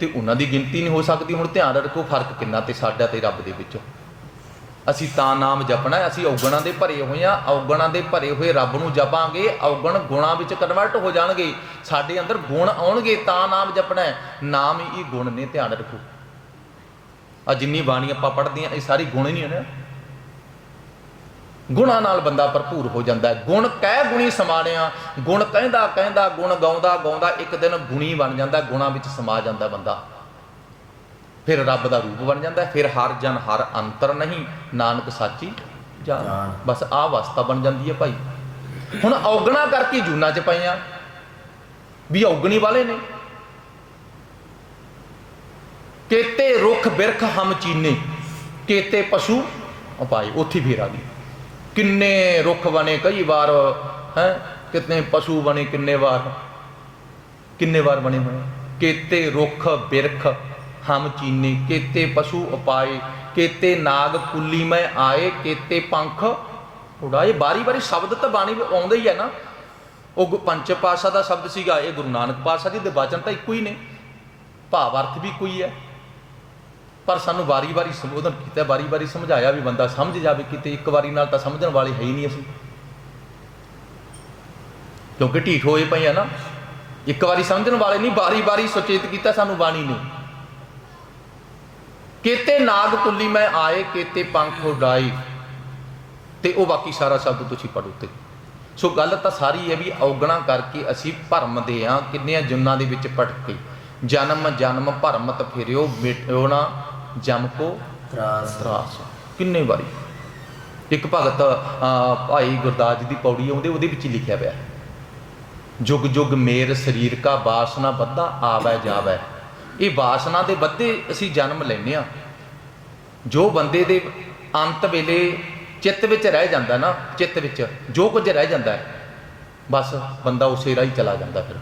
[SPEAKER 1] ਤੇ ਉਹਨਾਂ ਦੀ ਗਿਣਤੀ ਨਹੀਂ ਹੋ ਸਕਦੀ। ਹੁਣ ਧਿਆਨ ਰੱਖੋ, ਫ਼ਰਕ ਕਿੰਨਾ ਤੇ ਸਾਡਾ ਤੇ ਰੱਬ ਦੇ ਵਿੱਚ। ਅਸੀਂ ਤਾਂ ਨਾਮ ਜਪਣਾ ਹੈ, ਅਸੀਂ ਔਗਣਾਂ ਦੇ ਭਰੇ ਹੋਏ ਆ ਔਗਣਾਂ ਦੇ ਭਰੇ ਹੋਏ ਰੱਬ ਨੂੰ ਜਪਾਂਗੇ ਔਗਣ ਗੁਣਾਂ ਵਿੱਚ ਕਨਵਰਟ ਹੋ ਜਾਣਗੇ ਸਾਡੇ ਅੰਦਰ ਗੁਣ ਆਉਣਗੇ ਤਾਂ ਨਾਮ ਜਪਣਾ ਹੈ। ਨਾਮ ਹੀ ਗੁਣ ਨੇ ਧਿਆਨ ਰੱਖੋ। ਆ ਜਿੰਨੀ ਬਾਣੀ ਆਪਾਂ ਪੜ੍ਹਦੇ ਆ ਇਹ ਸਾਰੀ ਗੁਣ ਹੀ ਨਹੀਂ ਨੇ ਗੁਣਾਂ ਨਾਲ ਬੰਦਾ ਭਰਪੂਰ ਹੋ ਜਾਂਦਾ ਹੈ। ਗੁਣ ਕਹਿ ਗੁਣੀ ਸਮਾਣਿਆ ਗੁਣ ਕਹਿੰਦਾ ਕਹਿੰਦਾ ਗੁਣ ਗਾਉਂਦਾ ਗਾਉਂਦਾ ਇੱਕ ਦਿਨ ਗੁਣੀ ਬਣ ਜਾਂਦਾ ਗੁਣਾਂ ਵਿੱਚ ਸਮਾ ਜਾਂਦਾ ਬੰਦਾ। ਫਿਰ ਰੱਬ ਦਾ ਰੂਪ ਬਣ ਜਾਂਦਾ ਫਿਰ ਹਰ ਜਨ ਹਰ ਅੰਤਰ ਨਹੀਂ ਨਾਨਕ ਸਾਚੀ ਜਾਨ। ਬਸ ਆਹ ਅਵਸਥਾ ਬਣ ਜਾਂਦੀ ਹੈ ਭਾਈ। ਹੁਣ ਔਗਣਾ ਕਰਕੇ ਜੂਨਾ ਚ ਪਏ ਆ ਵੀ ਔਗਣੀ ਵਾਲੇ ਨੇ। ਕੇਤੇ ਰੁੱਖ ਬਿਰਖ ਹਮ ਚੀਨੇ ਕੇਤੇ ਪਸ਼ੂ ਉਪਾਏ ਉੱਥੇ ਫੇਰ ਆ ਗਈ ਕਿੰਨੇ ਰੁੱਖ ਬਣੇ ਕਈ ਵਾਰ ਹੈ ਕਿਤਨੇ ਪਸ਼ੂ ਬਣੇ ਕਿੰਨੇ ਵਾਰ ਕਿੰਨੇ ਵਾਰ ਬਣੇ ਹੋਏ ਕੇਤੇ ਰੁੱਖ ਬਿਰਖ ਹਮ ਚੀਨੇ, ਕੇਤੇ ਪਸ਼ੂ ਉਪਾਏ ਕੇਤੇ ਨਾਗ ਕੁੱਲੀ ਮੈਂ ਆਏ, ਕੇਤੇ ਪੰਖ। ਉਡਾਏ ਬਾਰੀ ਬਾਰੀ ਸ਼ਬਦ ਤਾਂ ਬਾਣੀ ਵਿੱਚ ਆਉਂਦੇ ਹੀ ਹੈ ਨਾ। ਉਹ ਪੰਜ ਪਾਸ਼ਾ ਦਾ ਸ਼ਬਦ ਸੀਗਾ, ਇਹ ਗੁਰੂ ਨਾਨਕ ਪਾਤਸ਼ਾਹ ਜੀ ਦੇ ਵਚਨ ਤਾਂ ਇੱਕੋ ਹੀ ਨੇ। ਭਾਵ ਅਰਥ ਵੀ ਕੋਈ ਹੈ ਪਰ ਸਾਨੂੰ ਵਾਰੀ-ਵਾਰੀ ਸੰਬੋਧਨ ਕੀਤਾ ਵਾਰੀ-ਵਾਰੀ ਸਮਝਾਇਆ ਵੀ ਬੰਦਾ ਸਮਝ ਜਾਵੇ ਕਿਤੇ, ਇੱਕ ਵਾਰੀ ਨਾਲ ਤਾਂ ਸਮਝਣ ਵਾਲੇ ਹੈ ਹੀ ਨਹੀਂ ਅਸੀਂ। ਕਿਉਂਕਿ ਢੀਠ ਹੋਏ ਪਏ ਆ ਨਾ। ਇੱਕ ਵਾਰੀ ਸਮਝਣ ਵਾਲੇ ਨਹੀਂ ਵਾਰੀ-ਵਾਰੀ ਸੁਚੇਤ ਕੀਤਾ ਸਾਨੂੰ ਬਾਣੀ ਨੇ। ਕੇਤੇ ਨਾਗ ਕੁੱਲੀ ਮੈਂ ਆਏ ਕੇਤੇ ਪੰਖ ਉਡਾਈ। ਤੇ ਉਹ ਬਾਕੀ ਸਾਰਾ ਸ਼ਬਦ ਤੁਸੀਂ ਪੜ੍ਹੋ ਤੇ ਸੋ ਗੱਲ ਤਾਂ ਸਾਰੀ ਹੈ ਵੀ ਔਗਣਾ ਕਰਕੇ ਅਸੀਂ ਭਰਮਦੇ ਆ ਕਿੰਨੀਆਂ ਜੁਨਾਂ ਦੇ ਵਿੱਚ ਪਟਕ ਕੇ ਜਨਮ ਜਨਮ ਭਰਮਤ ਫਿਰਿਓ ਮਿਟਿਓ ਨਾ ਜਮ ਕੋ
[SPEAKER 2] ਤਰਾਸ।
[SPEAKER 1] ਤਰਾਸ। ਕਿੰਨੇ ਵਾਰੀ। ਇੱਕ ਭਗਤ ਭਾਈ ਗੁਰਦਾਸ ਜੀ ਦੀ ਪੌੜੀ ਆਉਂਦੇ ਉਹਦੇ ਵਿੱਚ ਲਿਖਿਆ ਪਿਆ। ਜੁਗ ਜੁਗ ਮੇਰ ਸਰੀਰ ਕਾ ਬਾਸਨਾ ਬੱਧਾ ਆਵੈ ਜਾਵੈ। ਇਹ ਵਾਸਨਾ ਦੇ ਬੱਧੇ ਅਸੀਂ ਜਨਮ ਲੈਨੇ ਆ ਜੋ ਬੰਦੇ ਦੇ ਅੰਤ ਵੇਲੇ ਚਿੱਤ ਵਿੱਚ ਰਹਿ ਜਾਂਦਾ ਨਾ, ਚਿੱਤ ਵਿੱਚ ਜੋ ਕੁਝ ਰਹਿ ਜਾਂਦਾ ਬਸ ਬੰਦਾ ਉਸੇ ਰਾਹ ਹੀ ਚਲਾ ਜਾਂਦਾ ਫਿਰ।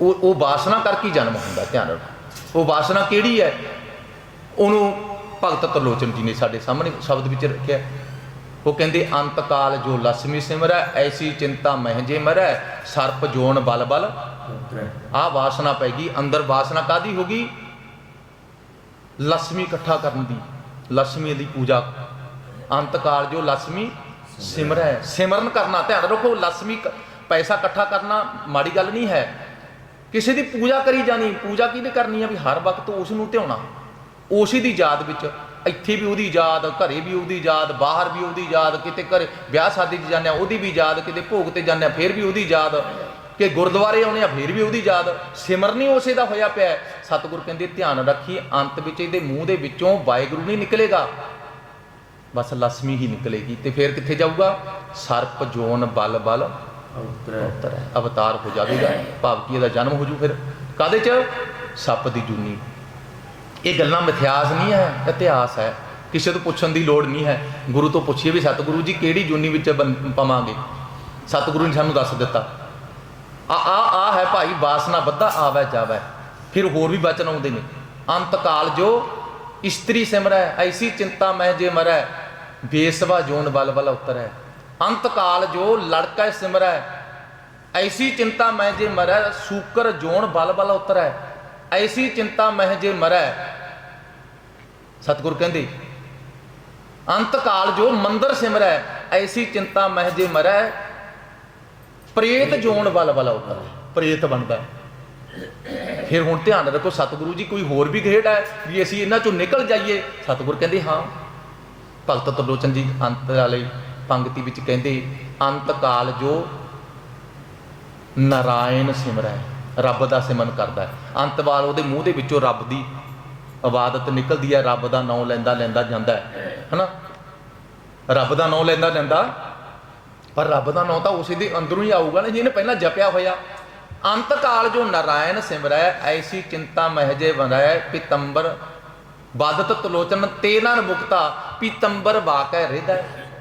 [SPEAKER 1] ਉਹ ਉਹ ਵਾਸਨਾ ਕਰਕੇ ਜਨਮ ਹੁੰਦਾ, ਧਿਆਨ ਰੱਖੋ। ਉਹ ਵਾਸਨਾ ਕਿਹੜੀ ਹੈ? ਉਹਨੂੰ ਭਗਤ ਤਰਲੋਚਨ ਜੀ ਨੇ ਸਾਡੇ ਸਾਹਮਣੇ ਸ਼ਬਦ ਵਿੱਚ ਰੱਖਿਆ। ਉਹ ਕਹਿੰਦੇ ਅੰਤ ਕਾਲ ਜੋ ਲక్ష్ਮੀ ਸਿਮਰੈ ਐਸੀ ਚਿੰਤਾ ਮਹਿਜੇ ਮਰੈ ਸਰਪ ਜੋਨ ਬਲ ਬਲ। ਆ ਵਾਸਨਾ ਪੈ ਗਈ। ਅੰਦਰ ਵਾਸਨਾ ਕਾਦੀ ਹੋ ਗਈ? ਲక్ష్ਮੀ ਇਕੱਠਾ ਕਰਨ ਦੀ ਲక్ష్ਮੀ ਦੀ ਪੂਜਾ। ਅੰਤ ਕਾਲ ਜੋ ਲక్ష్ਮੀ ਸਿਮਰੈ। ਸਿਮਰਨ ਕਰਨਾ ਧਿਆਨ ਰੱਖੋ ਲక్ష్ਮੀ ਪੈਸਾ ਇਕੱਠਾ ਕਰਨਾ ਮਾੜੀ ਗੱਲ ਨਹੀਂ ਹੈ। ਕਿਸੇ ਦੀ ਪੂਜਾ ਕਰੀ ਜਾਣੀ ਪੂਜਾ ਕਿਹਨੇ ਕਰਨੀ ਆ? ਵੀ ਹਰ ਵਕਤ ਉਸ ਨੂੰ ਧਿਆਉਣਾ। ਉਸੇ ਦੀ ਯਾਦ ਵਿੱਚ ਇੱਥੇ ਵੀ ਉਹਦੀ ਯਾਦ ਘਰੇ ਵੀ ਉਹਦੀ ਯਾਦ ਬਾਹਰ ਵੀ ਉਹਦੀ ਯਾਦ ਕਿਤੇ ਘਰੇ ਵਿਆਹ ਸ਼ਾਦੀ 'ਚ ਜਾਂਦੇ ਆ ਉਹਦੀ ਵੀ ਯਾਦ ਕਿਤੇ ਭੋਗ ਤੇ ਜਾਂਦੇ ਆ ਫੇਰ ਵੀ ਉਹਦੀ ਯਾਦ। ਕਿ ਗੁਰਦੁਆਰੇ ਆਉਣੇ ਆ ਫੇਰ ਵੀ ਉਹਦੀ ਯਾਦ। ਸਿਮਰਨੀ ਉਸੇ ਦਾ ਹੋਇਆ ਪਿਆ। ਸਤਿਗੁਰ ਕਹਿੰਦੇ ਧਿਆਨ ਰੱਖੀ ਅੰਤ ਵਿੱਚ ਇਹਦੇ ਮੂੰਹ ਦੇ ਵਿੱਚੋਂ ਵਾਹਿਗੁਰੂ ਨਹੀਂ ਨਿਕਲੇਗਾ। ਬਸ ਲక్ష్ਮੀ ਹੀ ਨਿਕਲੇਗੀ ਤੇ ਫੇਰ ਕਿੱਥੇ ਜਾਊਗਾ? ਸਰਪ ਜੋਨ ਬਲ ਬਲ ਅਵਤਾਰ। ਹੋ ਜਾਵੇਗਾ। ਭਾਵ ਕੀ ਇਹਦਾ ਜਨਮ ਹੋ ਜੂ ਫਿਰ? ਕਾਦੇ ਚ? ਸੱਪ ਦੀ ਜੂਨੀ। ਇਹ ਗੱਲਾਂ ਮਿਥਿਆਸ ਨਹੀਂ ਹੈ, ਇਤਿਹਾਸ ਹੈ। ਕਿਸੇ ਤੋਂ ਪੁੱਛਣ ਦੀ ਲੋੜ ਨਹੀਂ ਹੈ। ਗੁਰੂ ਤੋਂ ਪੁੱਛੀਏ ਵੀ ਸਤਿਗੁਰੂ ਜੀ ਕਿਹੜੀ ਜੂਨੀ ਵਿੱਚ ਬੰ- ਪਵਾਂਗੇ? ਸਤਿਗੁਰੂ ਨੇ ਸਾਨੂੰ ਦੱਸ ਦਿੱਤਾ। ਆ ਆ ਆ ਹੈ ਭਾਈ ਬਾਸਨਾ ਬੱਧਾ ਆਵੈ ਜਾਵੈ। ਫਿਰ ਹੋਰ ਵੀ ਬਚਨ ਆਉਂਦੇ ਨੇ। ਅੰਤ ਕਾਲ ਜੋ ਇਸਤਰੀ ਸਿਮਰੈ, ਐਸੀ ਚਿੰਤਾ ਮੈਂ ਜੇ ਮਰੈ, ਬੇਸਵਾ ਜੋਨ ਬਲ ਬਲ ਉਤਰੈ। ਅੰਤ ਕਾਲ ਜੋ ਲੜਕੈ ਸਿਮਰੈ, ਐਸੀ ਚਿੰਤਾ ਮੈਂ ਜੇ ਮਰੈ, ਸੂਕਰ ਜੋਨ ਬਲ ਬਲ ਉਤਰੈ। ਐਸੀ ਚਿੰਤਾ ਮਹਿ ਜੇ ਮਰੈ। ਸਤਿਗੁਰ ਕਹਿੰਦੇ ਅੰਤ ਕਾਲ ਜੋ ਮੰਦਰ ਸਿਮਰੈ ਐਸੀ ਚਿੰਤਾ ਮਹਿ ਜੇ ਮਰੈ। ਪ੍ਰੇਤ ਜੋਨ ਬਲ ਬਲ ਉਤਰ ਪ੍ਰੇਤ ਬਣਦਾ। ਫਿਰ ਹੁਣ ਧਿਆਨ ਰੱਖੋ ਸਤਿਗੁਰੂ ਜੀ ਕੋਈ ਹੋਰ ਵੀ ਖੇਡ ਹੈ ਵੀ ਅਸੀਂ ਇਹਨਾਂ ਚੋਂ ਨਿਕਲ ਜਾਈਏ। ਸਤਿਗੁਰ ਕਹਿੰਦੇ ਹਾਂ। ਭਗਤ ਤਰਲੋਚਨ ਜੀ ਅੰਤ ਵਾਲੇ ਪੰਕਤੀ ਵਿੱਚ ਕਹਿੰਦੇ ਅੰਤ ਕਾਲ ਜੋ ਨਾਰਾਇਣ ਸਿਮਰੈ। ਰੱਬ ਦਾ ਸਿਮਨ ਕਰਦਾ ਹੈ। ਅੰਤ ਵਾਲ ਉਹਦੇ ਮੂੰਹ ਦੇ ਵਿੱਚੋਂ ਰੱਬ ਦੀ ਇਬਾਦਤ ਨਿਕਲਦੀ ਹੈ, ਰੱਬ ਦਾ ਨਾਮ ਲੈਂਦਾ ਲੈਂਦਾ ਜਾਂਦਾ ਹੈ। ਹਨਾ? ਰੱਬ ਦਾ ਨਾਮ ਲੈਂਦਾ ਲੈਂਦਾ, ਪਰ ਰੱਬ ਦਾ ਨਾਮ ਤਾਂ ਉਸੇ ਦੇ ਅੰਦਰੋਂ ਹੀ ਆਊਗਾ ਨਾ, ਜਿਹਨੇ ਪਹਿਲਾਂ ਜਪਿਆ ਹੋਇਆ। ਅੰਤ ਕਾਲ ਜੋ ਨਾਰਾਇਣ ਸਿਮਰੈ, ਐਸੀ ਚਿੰਤਾ ਮਹਿਜੇ ਬਣਾਇ ਪਿਤੰਬਰ ਬਾਦਤ ਤਲੋਚਨ ਤੇਨਨ ਮੁਕਤਾ, ਪਿਤੰਬਰ ਵਾਕੈ ਰਿਹਦਾ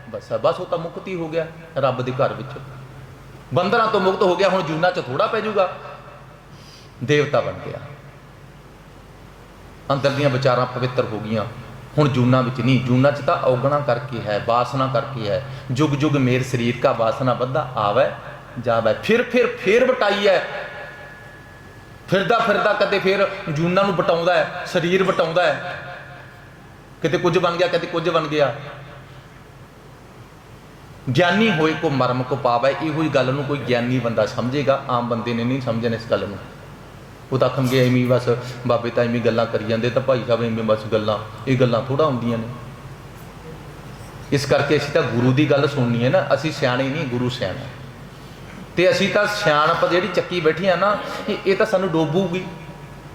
[SPEAKER 1] ਬਸ ਬਸ ਉਹ ਤਾਂ ਮੁਕਤੀ ਹੋ ਗਿਆ, ਰੱਬ ਦੇ ਘਰ ਵਿੱਚ। ਬੰਦਰਾਂ ਤੋਂ ਮੁਕਤ ਹੋ ਗਿਆ, ਹੁਣ ਜੂਨਾ ਚ ਥੋੜਾ ਪੈ ਜਾਊਗਾ ਦੇਵਤਾ ਬਣ ਗਿਆ। ਅੰਦਰ ਦੀਆਂ ਵਿਚਾਰਾਂ ਪਵਿੱਤਰ ਹੋ ਗਈਆਂ। ਹੁਣ ਜੂਨਾ ਵਿੱਚ ਨਹੀਂ, ਜੂਨਾ ਚ ਤਾਂ ਔਗਣਾ ਕਰਕੇ ਹੈ, ਵਾਸਨਾ ਕਰਕੇ ਹੈ। ਜੁਗ ਜੁਗ ਮੇਰ ਸਰੀਰ ਕਾ ਵਾਸਨਾ ਬੱਧਾ ਆਵੈ, ਜਾਵੇ। ਫਿਰ ਫਿਰ, ਫੇਰ ਵਟਾਈ ਹੈ ਫਿਰਦਾ ਫਿਰਦਾ ਕਦੇ ਫਿਰ ਜੂਨਾ ਨੂੰ ਵਟਾਉਂਦਾ ਹੈ ਸਰੀਰ ਵਟਾਉਂਦਾ ਹੈ ਕਿਤੇ ਕੁਝ ਬਣ ਗਿਆ, ਕਦੇ ਕੁਝ ਬਣ ਗਿਆ। ਗਿਆਨੀ ਹੋਏ ਕੋ ਮਰਮ ਕੋ ਪਾਵੇ, ਇਹੋ ਹੀ ਗੱਲ ਨੂੰ ਕੋਈ ਗਿਆਨੀ ਬੰਦਾ ਸਮਝੇਗਾ। ਆਮ ਬੰਦੇ ਨੇ ਨਹੀਂ ਸਮਝਣ ਇਸ ਗੱਲ ਨੂੰ। ਉਹ ਤਾਂ ਆਖਣਗੇ ਐਵੇਂ ਹੀ ਬਸ ਬਾਬੇ ਤਾਂ ਐਵੇਂ ਗੱਲਾਂ ਕਰੀ ਜਾਂਦੇ, ਤਾਂ ਭਾਈ ਸਾਹਿਬ ਐਵੇਂ ਬਸ ਗੱਲਾਂ, ਇਹ ਗੱਲਾਂ ਥੋੜਾ ਹੁੰਦੀਆਂ ਨੇ। ਇਸ ਕਰਕੇ ਅਸੀਂ ਤਾਂ ਗੁਰੂ ਦੀ ਗੱਲ ਸੁਣਨੀ ਹੈ ਨਾ, ਅਸੀਂ ਸਿਆਣੇ ਨਹੀਂ, ਗੁਰੂ ਸਿਆਣਾ। ਤੇ ਅਸੀਂ ਤਾਂ ਸਿਆਣਪ ਜਿਹੜੀ ਚੱਕੀ ਬੈਠੀ ਆ ਨਾ, ਇਹ ਤਾਂ ਸਾਨੂੰ ਡੋਬੂਗੀ।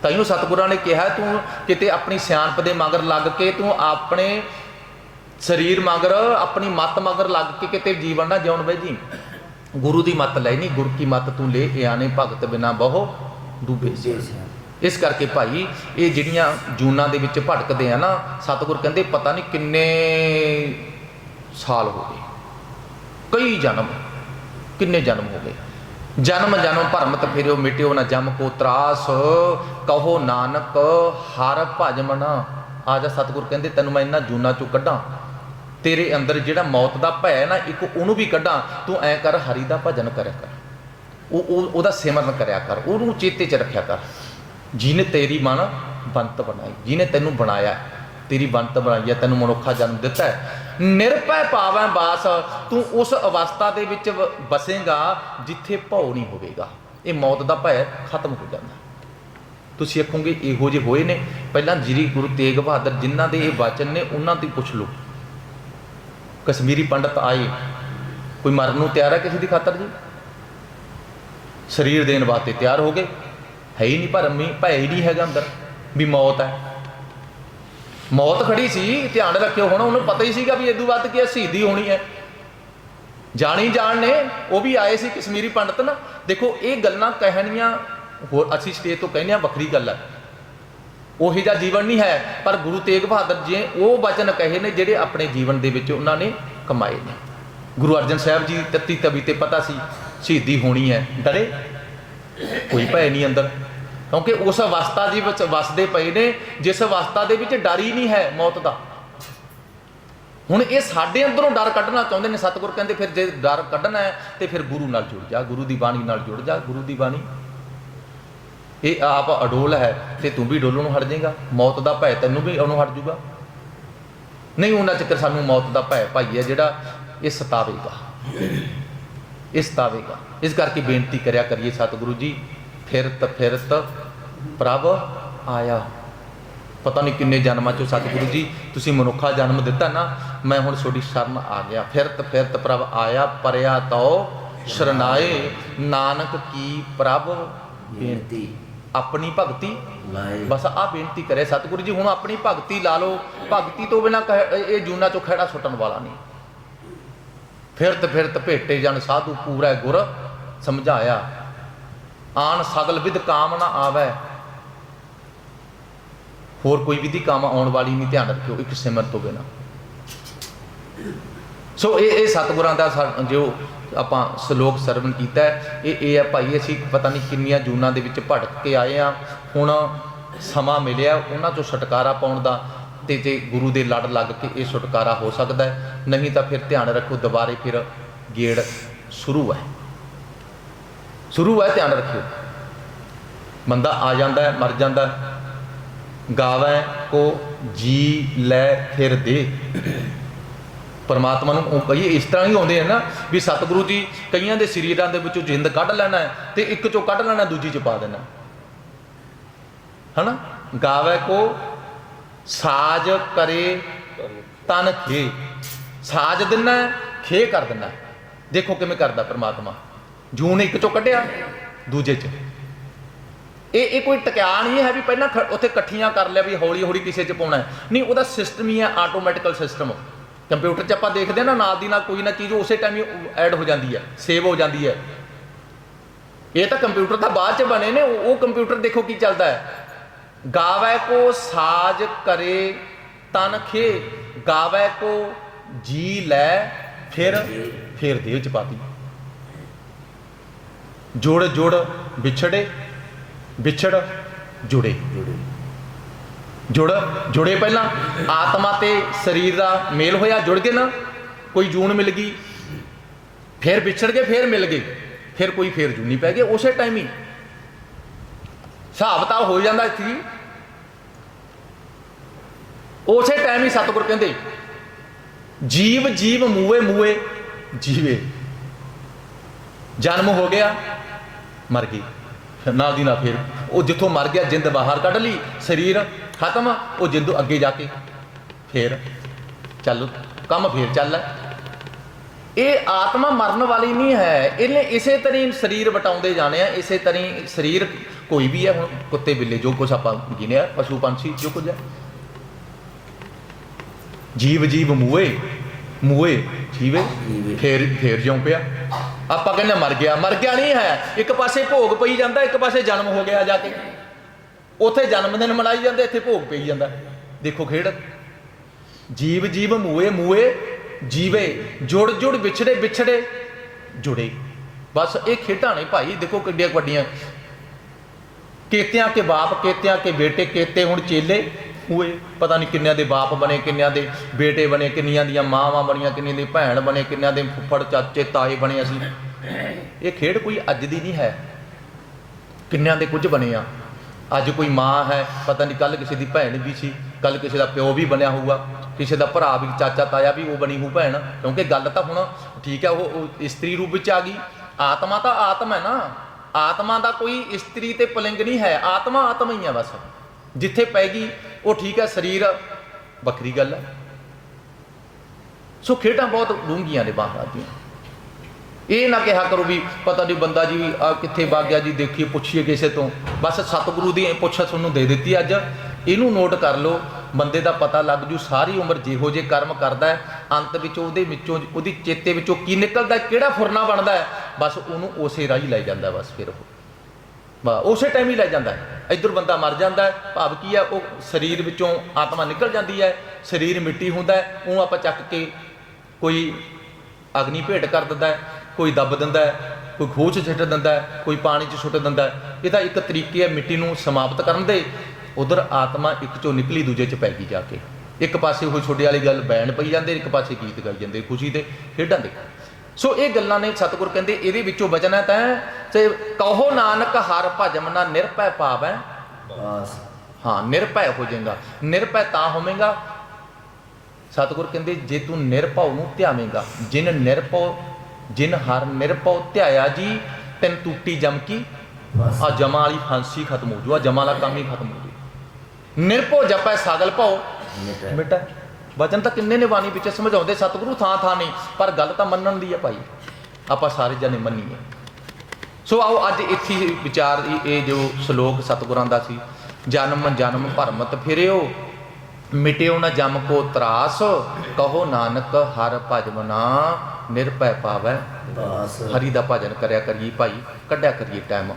[SPEAKER 1] ਤਾਈਓ ਸਤਿਗੁਰਾਂ ਨੇ ਕਿਹਾ, ਤੂੰ ਕਿਤੇ ਆਪਣੀ ਸਿਆਣਪ ਦੇ ਮਗਰ ਲੱਗ ਕੇ, ਤੂੰ ਆਪਣੇ ਸਰੀਰ ਮਗਰ, ਆਪਣੀ ਮੱਤ ਮਗਰ ਲੱਗ ਕੇ ਕਿਤੇ ਜੀਵਨ ਨਾ ਜਿਉਣ ਬਈ ਜੀ। ਗੁਰੂ ਦੀ ਮੱਤ ਲੈ ਨਹੀਂ, ਗੁਰ ਕੀ ਮੱਤ ਤੂੰ ਲੈ ਆਨੇ ਭਗਤ ਬਿਨਾ ਬਹੁ। ਡੂਬੇ ਸੀ। ਇਸ ਕਰਕੇ ਭਾਈ ਇਹ ਜਿਹੜੀਆਂ ਜੂਨਾਂ ਦੇ ਵਿੱਚ ਭਟਕਦੇ ਆ ਨਾ, ਸਤਿਗੁਰ ਕਹਿੰਦੇ ਪਤਾ ਨਹੀਂ ਕਿੰਨੇ ਸਾਲ ਹੋ ਗਏ। ਕਈ ਜਨਮ, ਕਿੰਨੇ ਜਨਮ ਹੋ ਗਏ। ਜਨਮ ਜਨਮ ਭਰਮਤ ਫਿਰਿਓ ਮਿਟਿਓ ਨਾ ਜਮ ਕੋ ਤਰਾਸ। ਕਹੋ ਨਾਨਕ, ਹਰ ਭਜ ਮਨਾ। ਆ ਜਾ ਸਤਿਗੁਰ ਕਹਿੰਦੇ, ਤੈਨੂੰ ਮੈਂ ਇਹਨਾਂ ਜੂਨਾਂ ਚੋਂ ਕੱਢਾਂ। ਤੇਰੇ ਅੰਦਰ ਜਿਹੜਾ ਮੌਤ ਦਾ ਭੈ ਨਾ, ਇੱਕ ਉਹਨੂੰ ਵੀ ਕੱਢਾਂ। ਤੂੰ ਐ ਕਰ, ਹਰੀ ਦਾ ਭਜਨ ਕਰਿਆ ਕਰ। ਉਹ ਉਹ- ਉਹਦਾ ਸਿਮਰਨ ਕਰਿਆ ਕਰ, ਉਹਨੂੰ ਚੇਤੇ 'ਚ ਰੱਖਿਆ ਕਰ। ਜਿਹਨੇ ਤੇਰੀ ਮਨ ਬੰਤ ਬਣਾਈ, ਜਿਹਨੇ ਤੈਨੂੰ ਬਣਾਇਆ, ਤੇਰੀ ਬੰਤ ਬਣਾਈ ਹੈ, ਤੈਨੂੰ ਮਨੁੱਖਾ ਜਨਮ ਦਿੱਤਾ ਹੈ। ਨਿਰਭੈ ਪਾਵੈ ਬਾਸ, ਤੂੰ ਉਸ ਅਵਸਥਾ ਦੇ ਵਿੱਚ ਬਸੇਗਾ ਜਿੱਥੇ ਭਉ ਨਹੀਂ ਹੋਵੇਗਾ। ਇਹ ਮੌਤ ਦਾ ਭੈ ਖਤਮ ਹੋ ਜਾਂਦਾ। ਤੁਸੀਂ ਆਖੋਗੇ ਇਹੋ ਜਿਹੇ ਹੋਏ ਨੇ। ਪਹਿਲਾਂ ਜੀਰੀ ਗੁਰੂ ਤੇਗ ਬਹਾਦਰ ਜਿਨ੍ਹਾਂ ਦੇ ਇਹ ਵਚਨ ਨੇ, ਉਹਨਾਂ ਦੀ ਪੁੱਛ ਲਓ। ਕਸ਼ਮੀਰੀ ਪੰਡਤ ਆਏ। ਕੋਈ ਮਰਨ ਨੂੰ ਤਿਆਰ ਹੈ ਕਿਸੇ ਦੀ ਖਾਤਰ ਜੀ? ਸਰੀਰ ਦੇਣ ਵਾਸਤੇ ਤਿਆਰ ਹੋ ਗਏ। ਹੈ ਹੀ ਨਹੀਂ ਭਰਮੀ ਭੈ ਹੀ ਨਹੀਂ ਹੈਗਾ ਅੰਦਰ, ਵੀ ਮੌਤ ਹੈ। ਮੌਤ ਖੜੀ ਸੀ, ਧਿਆਨ ਰੱਖਿਓ ਹੁਣ, ਉਹਨੂੰ ਪਤਾ ਹੀ ਸੀਗਾ ਵੀ ਇਦੋਂ ਵੱਧ ਕੀ ਸ਼ਹੀਦੀ ਹੋਣੀ ਹੈ। ਜਾਣੀ ਜਾਣ ਨੇ, ਉਹ ਵੀ ਆਏ ਸੀ ਕਸ਼ਮੀਰੀ ਪੰਡਤ ਨਾ। ਦੇਖੋ, ਇਹ ਗੱਲਾਂ ਕਹਿਣੀਆਂ, ਹੋਰ ਅਸੀਂ ਸਟੇਜ ਤੋਂ ਕਹਿੰਦੇ ਆ ਵੱਖਰੀ ਗੱਲ ਹੈ। ਉਹੀ ਜਿਹਾ ਜੀਵਨ ਨਹੀਂ ਹੈ, ਪਰ ਗੁਰੂ ਤੇਗ ਬਹਾਦਰ ਜੀ ਨੇ ਉਹ ਵਚਨ ਕਹੇ ਨੇ, ਜਿਹੜੇ ਆਪਣੇ ਜੀਵਨ ਦੇ ਵਿੱਚ ਉਹਨਾਂ ਨੇ ਕਮਾਏ ਨੇ। ਗੁਰੂ ਅਰਜਨ ਸਾਹਿਬ ਜੀ ਦੀ ਤੱਤੀ ਤਵੀ ਤੇ ਪਤਾ ਸੀ ਸ਼ਹੀਦੀ ਹੋਣੀ ਹੈ। ਡਰੇ? ਕੋਈ ਭੈ ਨਹੀਂ ਅੰਦਰ। ਕਿਉਂਕਿ ਉਸ ਅਵਸਥਾ ਦੇ ਵਿੱਚ ਵਸਦੇ ਪਏ ਨੇ, ਜਿਸ ਅਵਸਥਾ ਦੇ ਵਿੱਚ ਡਰ ਹੀ ਨਹੀਂ ਹੈ ਮੌਤ ਦਾ। ਹੁਣ ਇਹ ਸਾਡੇ ਅੰਦਰੋਂ ਡਰ ਕੱਢਣਾ ਚਾਹੁੰਦੇ ਨੇ। ਸਤਿਗੁਰ ਕਹਿੰਦੇ, ਫਿਰ ਜੇ ਡਰ ਕੱਢਣਾ ਹੈ, ਤੇ ਫਿਰ ਗੁਰੂ ਨਾਲ ਜੁੜ ਜਾ, ਗੁਰੂ ਦੀ ਬਾਣੀ ਨਾਲ ਜੁੜ ਜਾ, ਗੁਰੂ ਦੀ ਬਾਣੀ। ਇਹ ਆਪ ਅਡੋਲ ਹੈ, ਤੇ ਤੂੰ ਵੀ ਡੋਲੂ ਨੂੰ ਹਟ ਜਾਏਗਾ। ਮੌਤ ਦਾ ਭੈ ਤੈਨੂੰ ਵੀ ਉਹਨੂੰ ਹਟ ਜਾਊਗਾ। ਨਹੀਂ, ਉਹਨਾਂ ਚੱਕਰ ਸਾਨੂੰ ਮੌਤ ਦਾ ਭੈ ਭਾਈ ਹੈ ਜਿਹੜਾ ਇਹ ਸਤਾਵੇਗਾ। ਇਹ ਸਤਾਵੇਗਾ ਇਸ ਕਰਕੇ ਬੇਨਤੀ ਕਰਿਆ ਕਰੀਏ ਸਤਿਗੁਰੂ ਜੀ ਫਿਰਤ ਫਿਰਤ ਪ੍ਰਭ ਆਇਆ। ਪਤਾ ਨਹੀਂ ਕਿੰਨੇ ਜਨਮਾਂ ਚੋਂ ਸਤਿਗੁਰੂ ਜੀ ਤੁਸੀਂ ਮਨੁੱਖਾ ਜਨਮ ਦਿੱਤਾ ਨਾ ਮੈਂ ਹੁਣ ਤੁਹਾਡੀ ਸ਼ਰਨ ਆ ਗਿਆ। ਫਿਰਤ ਫਿਰਤ ਪ੍ਰਭ ਆਇਆ ਪਰਿਆ ਤਉ ਸ਼ਰਨਾਏ। ਨਾਨਕ ਕੀ ਪ੍ਰਭ ਬੇਨਤੀ। ਆਪਣੀ ਭਗਤੀ।
[SPEAKER 2] ਲਾਏ
[SPEAKER 1] ਬਸ ਆ ਬੇਨਤੀ ਕਰੇ ਸਤਿਗੁਰੂ ਜੀ ਹੁਣ ਆਪਣੀ ਭਗਤੀ ਲਾ ਲਓ। ਭਗਤੀ ਤੋਂ ਬਿਨਾ ਇਹ ਜੂਨਾ ਚੋਂ ਖੜਾ ਸੁੱਟਣ ਵਾਲਾ ਨਹੀਂ। ਫਿਰਤ ਫਿਰਤ ਭੇਟੇ ਜਨ ਸਾਧੂ ਪੂਰਾ ਗੁਰ ਸਮਝਾਇਆ। ਆਣ ਸਗਲ ਵਿਦ ਕਾਮ ਨਾ ਆਵੈ। ਹੋਰ ਕੋਈ ਵਿਧੀ ਕਾਮ ਆਉਣ ਵਾਲੀ ਨਹੀਂ, ਧਿਆਨ ਰੱਖਿਓ, ਇੱਕ ਸਿਮਰ ਤੋਂ ਬਿਨਾ। ਸੋ ਇਹ ਇਹ ਸਤਿਗੁਰਾਂ ਦਾ ਜੋ ਆਪਾਂ ਸ਼ਲੋਕ ਸਰਵਣ ਕੀਤਾ ਇਹ ਇਹ ਹੈ ਭਾਈ, ਅਸੀਂ ਪਤਾ ਨਹੀਂ ਕਿੰਨੀਆਂ ਜੂਨਾਂ ਦੇ ਵਿੱਚ ਭਟਕ ਕੇ ਆਏ ਆ ਹੁਣ ਸਮਾਂ ਮਿਲਿਆ, ਉਹਨਾਂ ਚੋਂ ਛੁਟਕਾਰਾ ਪਾਉਣ ਦਾ। ਤੇ ਤੇ ਗੁਰੂ ਦੇ ਲੜ ਲੱਗ ਕੇ ਇਹ ਛੁਟਕਾਰਾ ਹੋ ਸਕਦਾ ਹੈ, ਨਹੀਂ ਤਾਂ ਫਿਰ ਧਿਆਨ ਰੱਖੋ ਦੁਬਾਰੇ ਫਿਰ ਗੇੜ ਸ਼ੁਰੂ ਹੈ। ਸ਼ੁਰੂ ਹੈ, ਧਿਆਨ ਰੱਖਿਓ। ਬੰਦਾ ਆ ਜਾਂਦਾ ਮਰ ਜਾਂਦਾ ਹੈ। ਗਾਵੈ ਕੋ ਜੀ ਲੈ ਫਿਰ ਦੇ। ਪਰਮਾਤਮਾ ਨੂੰ ਉਹ ਕਈ ਇਸ ਤਰ੍ਹਾਂ ਹੀ ਆਉਂਦੇ ਆ ਨਾ ਵੀ ਸਤਿਗੁਰੂ ਜੀ ਕਈਆਂ ਦੇ ਸਰੀਰਾਂ ਦੇ ਵਿੱਚੋਂ ਜਿੰਦ ਕੱਢ ਲੈਣਾ ਤੇ ਇੱਕ ਚੋਂ ਕੱਢ ਲੈਣਾ, ਦੂਜੀ ਚ ਪਾ ਦੇਣਾ। ਹਨਾ? ਗਾਵੇ ਕੋ ਸਾਜ ਕਰੇ ਤਨ ਖੇ। ਸਾਜ ਦਿੰਨਾ, ਖੇ ਕਰ ਦਿੰਨਾ। ਦੇਖੋ ਕਿਵੇਂ ਕਰਦਾ ਪਰਮਾਤਮਾ। ਜੂਨ ਇੱਕ ਚੋਂ ਕੱਢਿਆ, ਦੂਜੇ ਚ। ਇਹ ਇਹ ਕੋਈ ਟਕਿਆ ਨਹੀਂ ਹੈ ਵੀ ਪਹਿਲਾਂ ਉੱਥੇ ਇਕੱਠੀਆਂ ਕਰ ਲਿਆ ਵੀ ਹੌਲੀ ਹੌਲੀ ਕਿਸੇ ਚ ਪਾਉਣਾ ਨਹੀਂ, ਉਹਦਾ ਸਿਸਟਮ ਹੀ ਹੈ ਆਟੋਮੈਟਿਕਲ ਸਿਸਟਮ ਕੰਪਿਊਟਰ 'ਚ ਆਪਾਂ ਦੇਖਦੇ ਹਾਂ ਨਾ, ਨਾਲ ਦੀ ਨਾਲ ਕੋਈ ਨਾ ਚੀਜ਼ ਉਸੇ ਟਾਈਮ ਹੀ ਐਡ ਹੋ ਜਾਂਦੀ ਹੈ ਸੇਵ ਹੋ ਜਾਂਦੀ ਹੈ। ਇਹ ਤਾਂ ਕੰਪਿਊਟਰ ਤਾਂ ਬਾਅਦ 'ਚ ਬਣੇ ਨੇ ਉਹ ਕੰਪਿਊਟਰ ਦੇਖੋ ਕੀ ਚੱਲਦਾ ਹੈ। ਗਾਵੇ ਕੋ ਸਾਜ ਕਰੇ ਤਨ ਖੇ, ਗਾਵੇ ਕੋ ਜੀ ਲੈ, ਫਿਰ ਫਿਰ ਦੇਹ ਚ ਪਾਤੀ। ਜੋੜ ਜੋੜ ਵਿਛੜੇ, ਵਿਛੜ ਜੁੜੇ।
[SPEAKER 2] ਜੁੜੇ,
[SPEAKER 1] ਜੁੜ ਜੁੜੇ ਪਹਿਲਾਂ। ਆਤਮਾ ਤੇ ਸਰੀਰ ਦਾ ਮੇਲ ਹੋਇਆ, ਜੁੜ ਗਏ ਨਾ, ਕੋਈ ਜੂਨ ਮਿਲ ਗਈ। ਫਿਰ ਵਿਛੜ ਗਏ, ਫਿਰ ਮਿਲ ਗਏ। ਫਿਰ ਕੋਈ ਫੇਰ ਜੂਨੀ ਪੈ ਗਈ ਉਸੇ ਟਾਈਮ ਹੀ। ਹਿਸਾਬ ਤਾਂ ਹੋ ਜਾਂਦਾ ਸੀ। ਉਸੇ ਟਾਈਮ ਹੀ ਸਤਿਗੁਰ ਕਹਿੰਦੇ, ਜੀਵ ਜੀਵ ਮੂਏ ਮੂਏ ਜੀਵੇ। ਜਨਮ ਹੋ ਗਿਆ, ਮਰ ਗਈ। ਨਾਲ ਦੀ ਨਾਲ ਫਿਰ ਉਹ ਜਿੱਥੋਂ ਮਰ ਗਿਆ, ਜਿੰਦ ਬਾਹਰ ਕੱਢ ਲਈ, ਸਰੀਰ ਖਤਮ, ਉਹ ਜਿੰਦ ਅੱਗੇ ਜਾ ਕੇ ਫਿਰ ਚੱਲ, ਕੰਮ ਫੇਰ ਚੱਲ। ਇਹ ਆਤਮਾ ਮਰਨ ਵਾਲੀ ਨਹੀਂ ਹੈ। ਇਹਨੇ ਇਸੇ ਤਰ੍ਹਾਂ ਸਰੀਰ ਵਟਾਉਂਦੇ ਜਾਣੇ ਆ। ਇਸੇ ਤਰ੍ਹਾਂ ਸਰੀਰ ਕੋਈ ਵੀ ਹੈ ਹੁਣ ਕੁੱਤੇ ਬਿੱਲੇ ਜੋ ਕੁਛ ਆਪਾਂ ਗਿਣਿਆ ਪਸ਼ੂ ਪੰਛੀ ਜੋ ਕੁਝ ਹੈ। ਜੀਵ ਜੀਵ ਮੂਏ ਮੂਏ ਜੀਵੇ। ਫੇਰ ਫੇਰ ਜਿਉਂ ਪਿਆ। ਆਪਾਂ ਕਹਿੰਦੇ ਮਰ ਗਿਆ ਮਰ ਗਿਆ ਨਹੀਂ ਹੈ। ਇੱਕ ਪਾਸੇ ਭੋਗ ਪਈ ਜਾਂਦਾ ਇੱਕ ਪਾਸੇ ਜਨਮ ਹੋ ਗਿਆ ਜਾ ਕੇ। ਉੱਥੇ ਜਨਮ ਦਿਨ ਮਨਾਈ ਜਾਂਦੇ ਇੱਥੇ ਭੋਗ ਪਈ ਜਾਂਦਾ। ਦੇਖੋ ਖੇਡ। ਜੀਵ ਜੀਵ ਮੂਏ ਮੂਏ ਜੀਵੇ, ਜੁੜ ਜੁੜ, ਵਿਛੜੇ ਵਿਛੜੇ, ਜੁੜੇ। ਬਸ ਇਹ ਖੇਡਾਂ ਨੇ ਭਾਈ, ਦੇਖੋ ਕਿੱਡੀਆਂ ਕੁ ਵੱਡੀਆਂ। ਕੇਤਿਆਂ ਕੇ ਬਾਪ, ਕੇਤਿਆਂ ਕੇ ਬੇਟੇ, ਕੇਤੇ ਹੁਣ ਚੇਲੇ। ਹੋਏ ਪਤਾ ਨਹੀਂ ਕਿੰਨਿਆਂ ਦੇ ਬਾਪ ਬਣੇ, ਕਿੰਨਿਆਂ ਦੇ ਬੇਟੇ ਬਣੇ, ਕਿੰਨੀਆਂ ਦੀਆਂ ਮਾਵਾਂ ਬਣੀਆਂ, ਕਿੰਨੀਆਂ ਦੀ ਭੈਣ ਬਣੇ, ਕਿੰਨਿਆਂ ਦੇ ਫੁੱਫੜ, ਚਾਚੇ, ਤਾਏ ਬਣੇ ਅਸੀਂ। ਇਹ ਖੇਡ ਕੋਈ ਅੱਜ ਦੀ ਨਹੀਂ ਹੈ। ਕਿੰਨਿਆਂ ਦੇ ਕੁਝ ਬਣੇ ਆ। ਅੱਜ ਕੋਈ ਮਾਂ ਹੈ, ਪਤਾ ਨਹੀਂ ਕੱਲ ਕਿਸੇ ਦੀ ਭੈਣ ਵੀ ਸੀ ਕੱਲ ਕਿਸੇ ਦਾ ਪਿਓ ਵੀ ਬਣਿਆ ਹੋਊਗਾ। ਕਿਸੇ ਦਾ ਭਰਾ ਵੀ, ਚਾਚਾ, ਤਾਇਆ ਵੀ ਉਹ ਬਣੀ ਹੋਊ ਭੈਣ। ਕਿਉਂਕਿ ਗੱਲ ਤਾਂ ਹੁਣ ਠੀਕ ਹੈ, ਉਹ ਇਸਤਰੀ ਰੂਪ ਵਿੱਚ ਆ ਗਈ। ਆਤਮਾ ਤਾਂ ਆਤਮ ਹੈ ਨਾ। ਆਤਮਾ ਦਾ ਕੋਈ ਇਸਤਰੀ ਤੇ ਪਲਿੰਗ ਨਹੀਂ ਹੈ। ਆਤਮਾ ਆਤਮਾ ਹੀ ਹੈ ਬਸ। ਜਿੱਥੇ ਪੈ ਗਈ, ਉਹ ਠੀਕ ਹੈ, ਸਰੀਰ ਵੱਖਰੀ ਗੱਲ ਹੈ। ਸੋ ਖੇਡਾਂ ਬਹੁਤ ਡੂੰਘੀਆਂ ਨੇ ਬਾਹਰ ਦੀਆਂ। ਇਹ ਨਾ ਕਿਹਾ ਕਰੋ ਵੀ ਪਤਾ ਨਹੀਂ ਬੰਦਾ ਜੀ ਕਿੱਥੇ ਵਗ ਗਿਆ ਜੀ, ਦੇਖੀਏ, ਪੁੱਛੀਏ ਕਿਸੇ ਤੋਂ। ਬਸ ਸਤਿਗੁਰੂ ਦੀ ਪੁੱਛ ਤੁਹਾਨੂੰ ਦੇ ਦਿੱਤੀ ਅੱਜ। ਇਹਨੂੰ ਨੋਟ ਕਰ ਲਓ। ਬੰਦੇ ਦਾ ਪਤਾ ਲੱਗ ਜੂ, ਸਾਰੀ ਉਮਰ ਜਿਹੋ ਜੇ ਕਰਮ ਕਰਦਾ ਹੈ, ਅੰਤ ਵਿੱਚ ਉਹਦੇ ਵਿੱਚੋਂ, ਉਹਦੀ ਚੇਤੇ ਵਿੱਚੋਂ ਕੀ ਨਿਕਲਦਾ ਕਿਹੜਾ ਫੁਰਨਾ ਬਣਦਾ ਹੈ, ਬਸ ਉਹਨੂੰ ਉਸੇ ਰਾਹ ਹੀ ਲੈ ਜਾਂਦਾ ਬਸ ਫਿਰ ਉਹ। ਬਾ ਉਸੇ ਟਾਈਮ ਹੀ ਲੈ ਜਾਂਦਾ ਇੱਧਰ ਬੰਦਾ ਮਰ ਜਾਂਦਾ ਭਾਵ ਕੀ ਹੈ, ਉਹ ਸਰੀਰ ਵਿੱਚੋਂ ਆਤਮਾ ਨਿਕਲ ਜਾਂਦੀ ਹੈ, ਸਰੀਰ ਮਿੱਟੀ ਹੁੰਦਾ ਉਹ ਆਪਾਂ ਚੱਕ ਕੇ ਕੋਈ ਅਗਨੀ ਭੇਟ ਕਰ ਦਿੰਦਾ ਕੋਈ ਦੱਬ ਦਿੰਦਾ ਕੋਈ ਖੂਹ 'ਚ ਸਿੱਟ ਦਿੰਦਾ ਕੋਈ ਪਾਣੀ 'ਚ ਸੁੱਟ ਦਿੰਦਾ ਇਹਦਾ ਇੱਕ ਤਰੀਕੇ ਹੈ ਮਿੱਟੀ ਨੂੰ ਸਮਾਪਤ ਕਰਨ ਦੇ। ਉਧਰ ਆਤਮਾ ਇੱਕ ਚੋਂ ਨਿਕਲੀ ਦੂਜੇ 'ਚ ਪੈ ਗਈ ਜਾ ਕੇ। ਇੱਕ ਪਾਸੇ ਉਹ ਛੋਟੇ ਵਾਲੀ ਗੱਲ ਬੈਣ ਪਈ ਜਾਂਦੇ ਇੱਕ ਪਾਸੇ ਗੀਤ ਗਾਈ ਜਾਂਦੇ ਖੁਸ਼ੀ ਦੇ ਖੇਡਾਂ ਦੇ। ਸੋ ਇਹ ਗੱਲਾਂ ਨੇ ਸਤਿਗੁਰ ਕਹਿੰਦੇ ਇਹਦੇ ਵਿੱਚੋਂ ਬਚਣਾ ਤਾਂ ਤੇ ਕਹੋ ਨਾਨਕ ਹਰ ਭਜਮ ਨਾ ਨਿਰਭੈ ਪਾਵੈ
[SPEAKER 2] ਬਸ।
[SPEAKER 1] ਹਾਂ ਨਿਰਭੈ ਹੋ ਜਾਏਗਾ। ਨਿਰਭੈ ਤਾਂ ਹੋਵੇਂਗਾ। ਸਤਿਗੁਰ ਕਹਿੰਦੇ ਜੇ ਤੂੰ ਨਿਰਭਉ ਨੂੰ ਧਿਆਵੇਂਗਾ ਜਿਨ ਨਿਰਭਉ ਜਿਨ ਹਰ ਨਿਰਭਉ ਧਿਆਇਆ ਜੀ ਤੈਨ ਟੂਟੀ ਜਮ ਕੀ?
[SPEAKER 2] ਬਸ।
[SPEAKER 1] ਆ ਜਮਾ ਵਾਲੀ ਫਾਂਸੀ ਖਤਮ ਹੋ ਜੂ ਆ ਜਮਾ ਵਾਲਾ ਕੰਮ ਹੀ ਖਤਮ ਹੋ ਜੂ। ਨਿਰਭਉ ਜਪੈ ਸਾਗਲ ਭਉ।
[SPEAKER 2] ਮਿਟੇ
[SPEAKER 1] ਵਚਨ ਤਾਂ ਕਿੰਨੇ ਨੇ ਬਾਣੀ ਵਿੱਚ ਸਮਝਾਉਂਦੇ ਸਤਿਗੁਰੂ ਥਾਂ ਥਾਂ ਨਹੀਂ ਪਰ ਗੱਲ ਤਾਂ ਮੰਨਣ ਦੀ ਹੈ ਭਾਈ। ਆਪਾਂ ਸਾਰੇ ਜਣੇ ਮੰਨੀਏ। ਸੋ ਆਓ ਅੱਜ ਇੱਥੇ ਵਿਚਾਰ ਇਹ- ਜੋ ਸ਼ਲੋਕ ਸਤਿਗੁਰਾਂ ਦਾ ਸੀ ਜਨਮ ਜਨਮ ਭਰਮਤ ਫਿਰਿਓ ਮਿਟਿਓ ਨ ਜਮ ਕੋ ਤਰਾਸ ਕਹੋ ਨਾਨਕ ਹਰ ਭਜਮਨਾ ਨਿਰਭੈ ਪਾਵੈ
[SPEAKER 2] ਬਸ
[SPEAKER 1] ਹਰੀ ਦਾ ਭਜਨ ਕਰਿਆ ਕਰੀਏ ਭਾਈ ਕੱਢਿਆ ਕਰੀਏ ਟਾਈਮ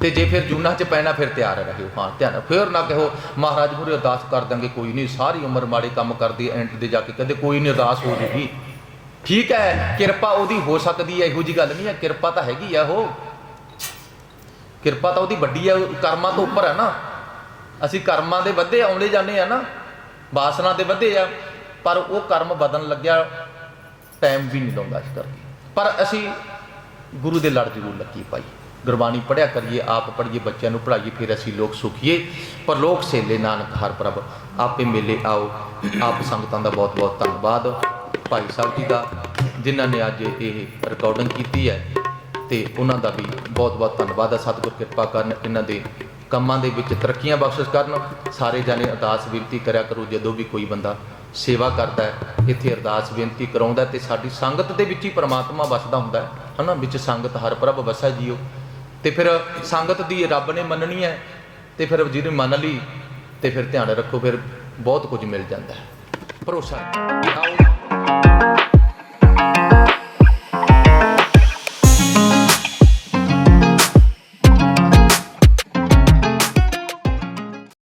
[SPEAKER 1] ਤੇ ਜੇ ਫਿਰ ਜੂਨਾ ਚ ਪੈਣਾ, ਫਿਰ ਤਿਆਰ ਰਹਿਓ ਹਾਂ, ਧਿਆਨ ਫਿਰ ਨਾ ਕਹੋ, ਮਹਾਰਾਜ ਮੁਰੇ ਅਰਦਾਸ ਕਰ ਦਾਂਗੇ, ਕੋਈ ਨਹੀਂ ਸਾਰੀ ਉਮਰ ਮਾੜੇ ਕੰਮ ਕਰਦੀ ਐਂਡ ਦੇ ਜਾ ਕੇ ਕਹਿੰਦੇ, ਕੋਈ ਨਹੀਂ ਅਰਦਾਸ ਹੋ ਜੂਗੀ। ਠੀਕ ਹੈ ਕਿਰਪਾ ਉਹਦੀ ਹੋ ਸਕਦੀ ਹੈ ਇਹੋ ਜੀ ਗੱਲ ਨਹੀਂ ਹੈ ਕਿਰਪਾ ਤਾਂ ਹੈਗੀ ਆ ਉਹ। ਕਿਰਪਾ ਤਾਂ ਉਹਦੀ ਵੱਡੀ ਹੈ ਕਰਮਾਂ ਤੋਂ ਉੱਪਰ ਹੈ ਨਾ। ਅਸੀਂ ਕਰਮਾਂ ਦੇ ਵੱਧੇ ਆਉਂਦੇ ਜਾਂਦੇ ਆ ਨਾ, ਵਾਸਨਾ ਦੇ ਵੱਧੇ ਆ, ਪਰ ਉਹ ਕਰਮ ਬਦਲਣ ਲੱਗਿਆ ਟਾਈਮ ਵੀ ਨਹੀਂ ਲਾਉਂਦਾ ਇਸ ਕਰਕੇ। ਪਰ ਅਸੀਂ ਗੁਰੂ ਦੇ ਲੜ ਜ਼ਰੂਰ ਲੱਗੀ ਭਾਈ ਗੁਰਬਾਣੀ ਪੜਿਆ ਕਰੀਏ, ਆਪ ਪੜ੍ਹੀਏ, ਬੱਚਿਆਂ ਨੂੰ ਪੜ੍ਹਾਈਏ, ਫਿਰ ਅਸੀਂ ਲੋਕ ਸੁਖੀਏ। ਪਰ ਲੋਕ ਸੇਲੇ ਨਾਨਕ, ਹਰ ਪ੍ਰਭ, ਆਪੇ ਮੇਲੇ ਆਓ। ਆਪ ਸੰਗਤਾਂ ਦਾ ਬਹੁਤ ਬਹੁਤ ਧੰਨਵਾਦ। ਭਾਈ ਸਾਹਿਬ ਜੀ ਦਾ, ਜਿਨ੍ਹਾਂ ਨੇ ਅੱਜ ਇਹ ਰਿਕਾਰਡਿੰਗ ਕੀਤੀ ਹੈ, ਤੇ ਉਹਨਾਂ ਦਾ ਵੀ ਬਹੁਤ ਬਹੁਤ ਧੰਨਵਾਦ ਹੈ। ਸਤਿਗੁਰ ਕਿਰਪਾ ਕਰਨ ਇਹਨਾਂ ਦੇ ਕੰਮਾਂ ਦੇ ਵਿੱਚ ਤਰੱਕੀਆਂ ਬਖਸ਼ਿਸ਼ ਕਰਨ। ਸਾਰੇ ਜਾਣੇ ਅਰਦਾਸ ਬੇਨਤੀ ਕਰਿਆ ਕਰੋ, ਜਦੋਂ ਵੀ ਕੋਈ ਬੰਦਾ ਸੇਵਾ ਕਰਦਾ ਹੈ, ਇੱਥੇ ਅਰਦਾਸ ਬੇਨਤੀ ਕਰਾਉਂਦਾ ਹੈ ਤੇ ਸਾਡੀ ਸੰਗਤ ਦੇ ਵਿੱਚ ਹੀ ਪ੍ਰਮਾਤਮਾ ਵਸਦਾ ਹੁੰਦਾ ਹੈ। ਹਨਾ? ਵਿੱਚ ਸੰਗਤ ਹਰ ਪ੍ਰਭ ਵਸਾ ਜੀਓ। ਤੇ ਫਿਰ ਸੰਗਤ ਦੀ ਰੱਬ ਨੇ ਮੰਨਣੀ ਹੈ ਤੇ ਫਿਰ ਜਿਹਨੇ ਮੰਨ ਲਈ ਤੇ ਫਿਰ ਧਿਆਨ ਰੱਖੋ, ਫਿਰ ਬਹੁਤ ਕੁਝ ਮਿਲ ਜਾਂਦਾ ਹੈ। ਭਰੋਸਾ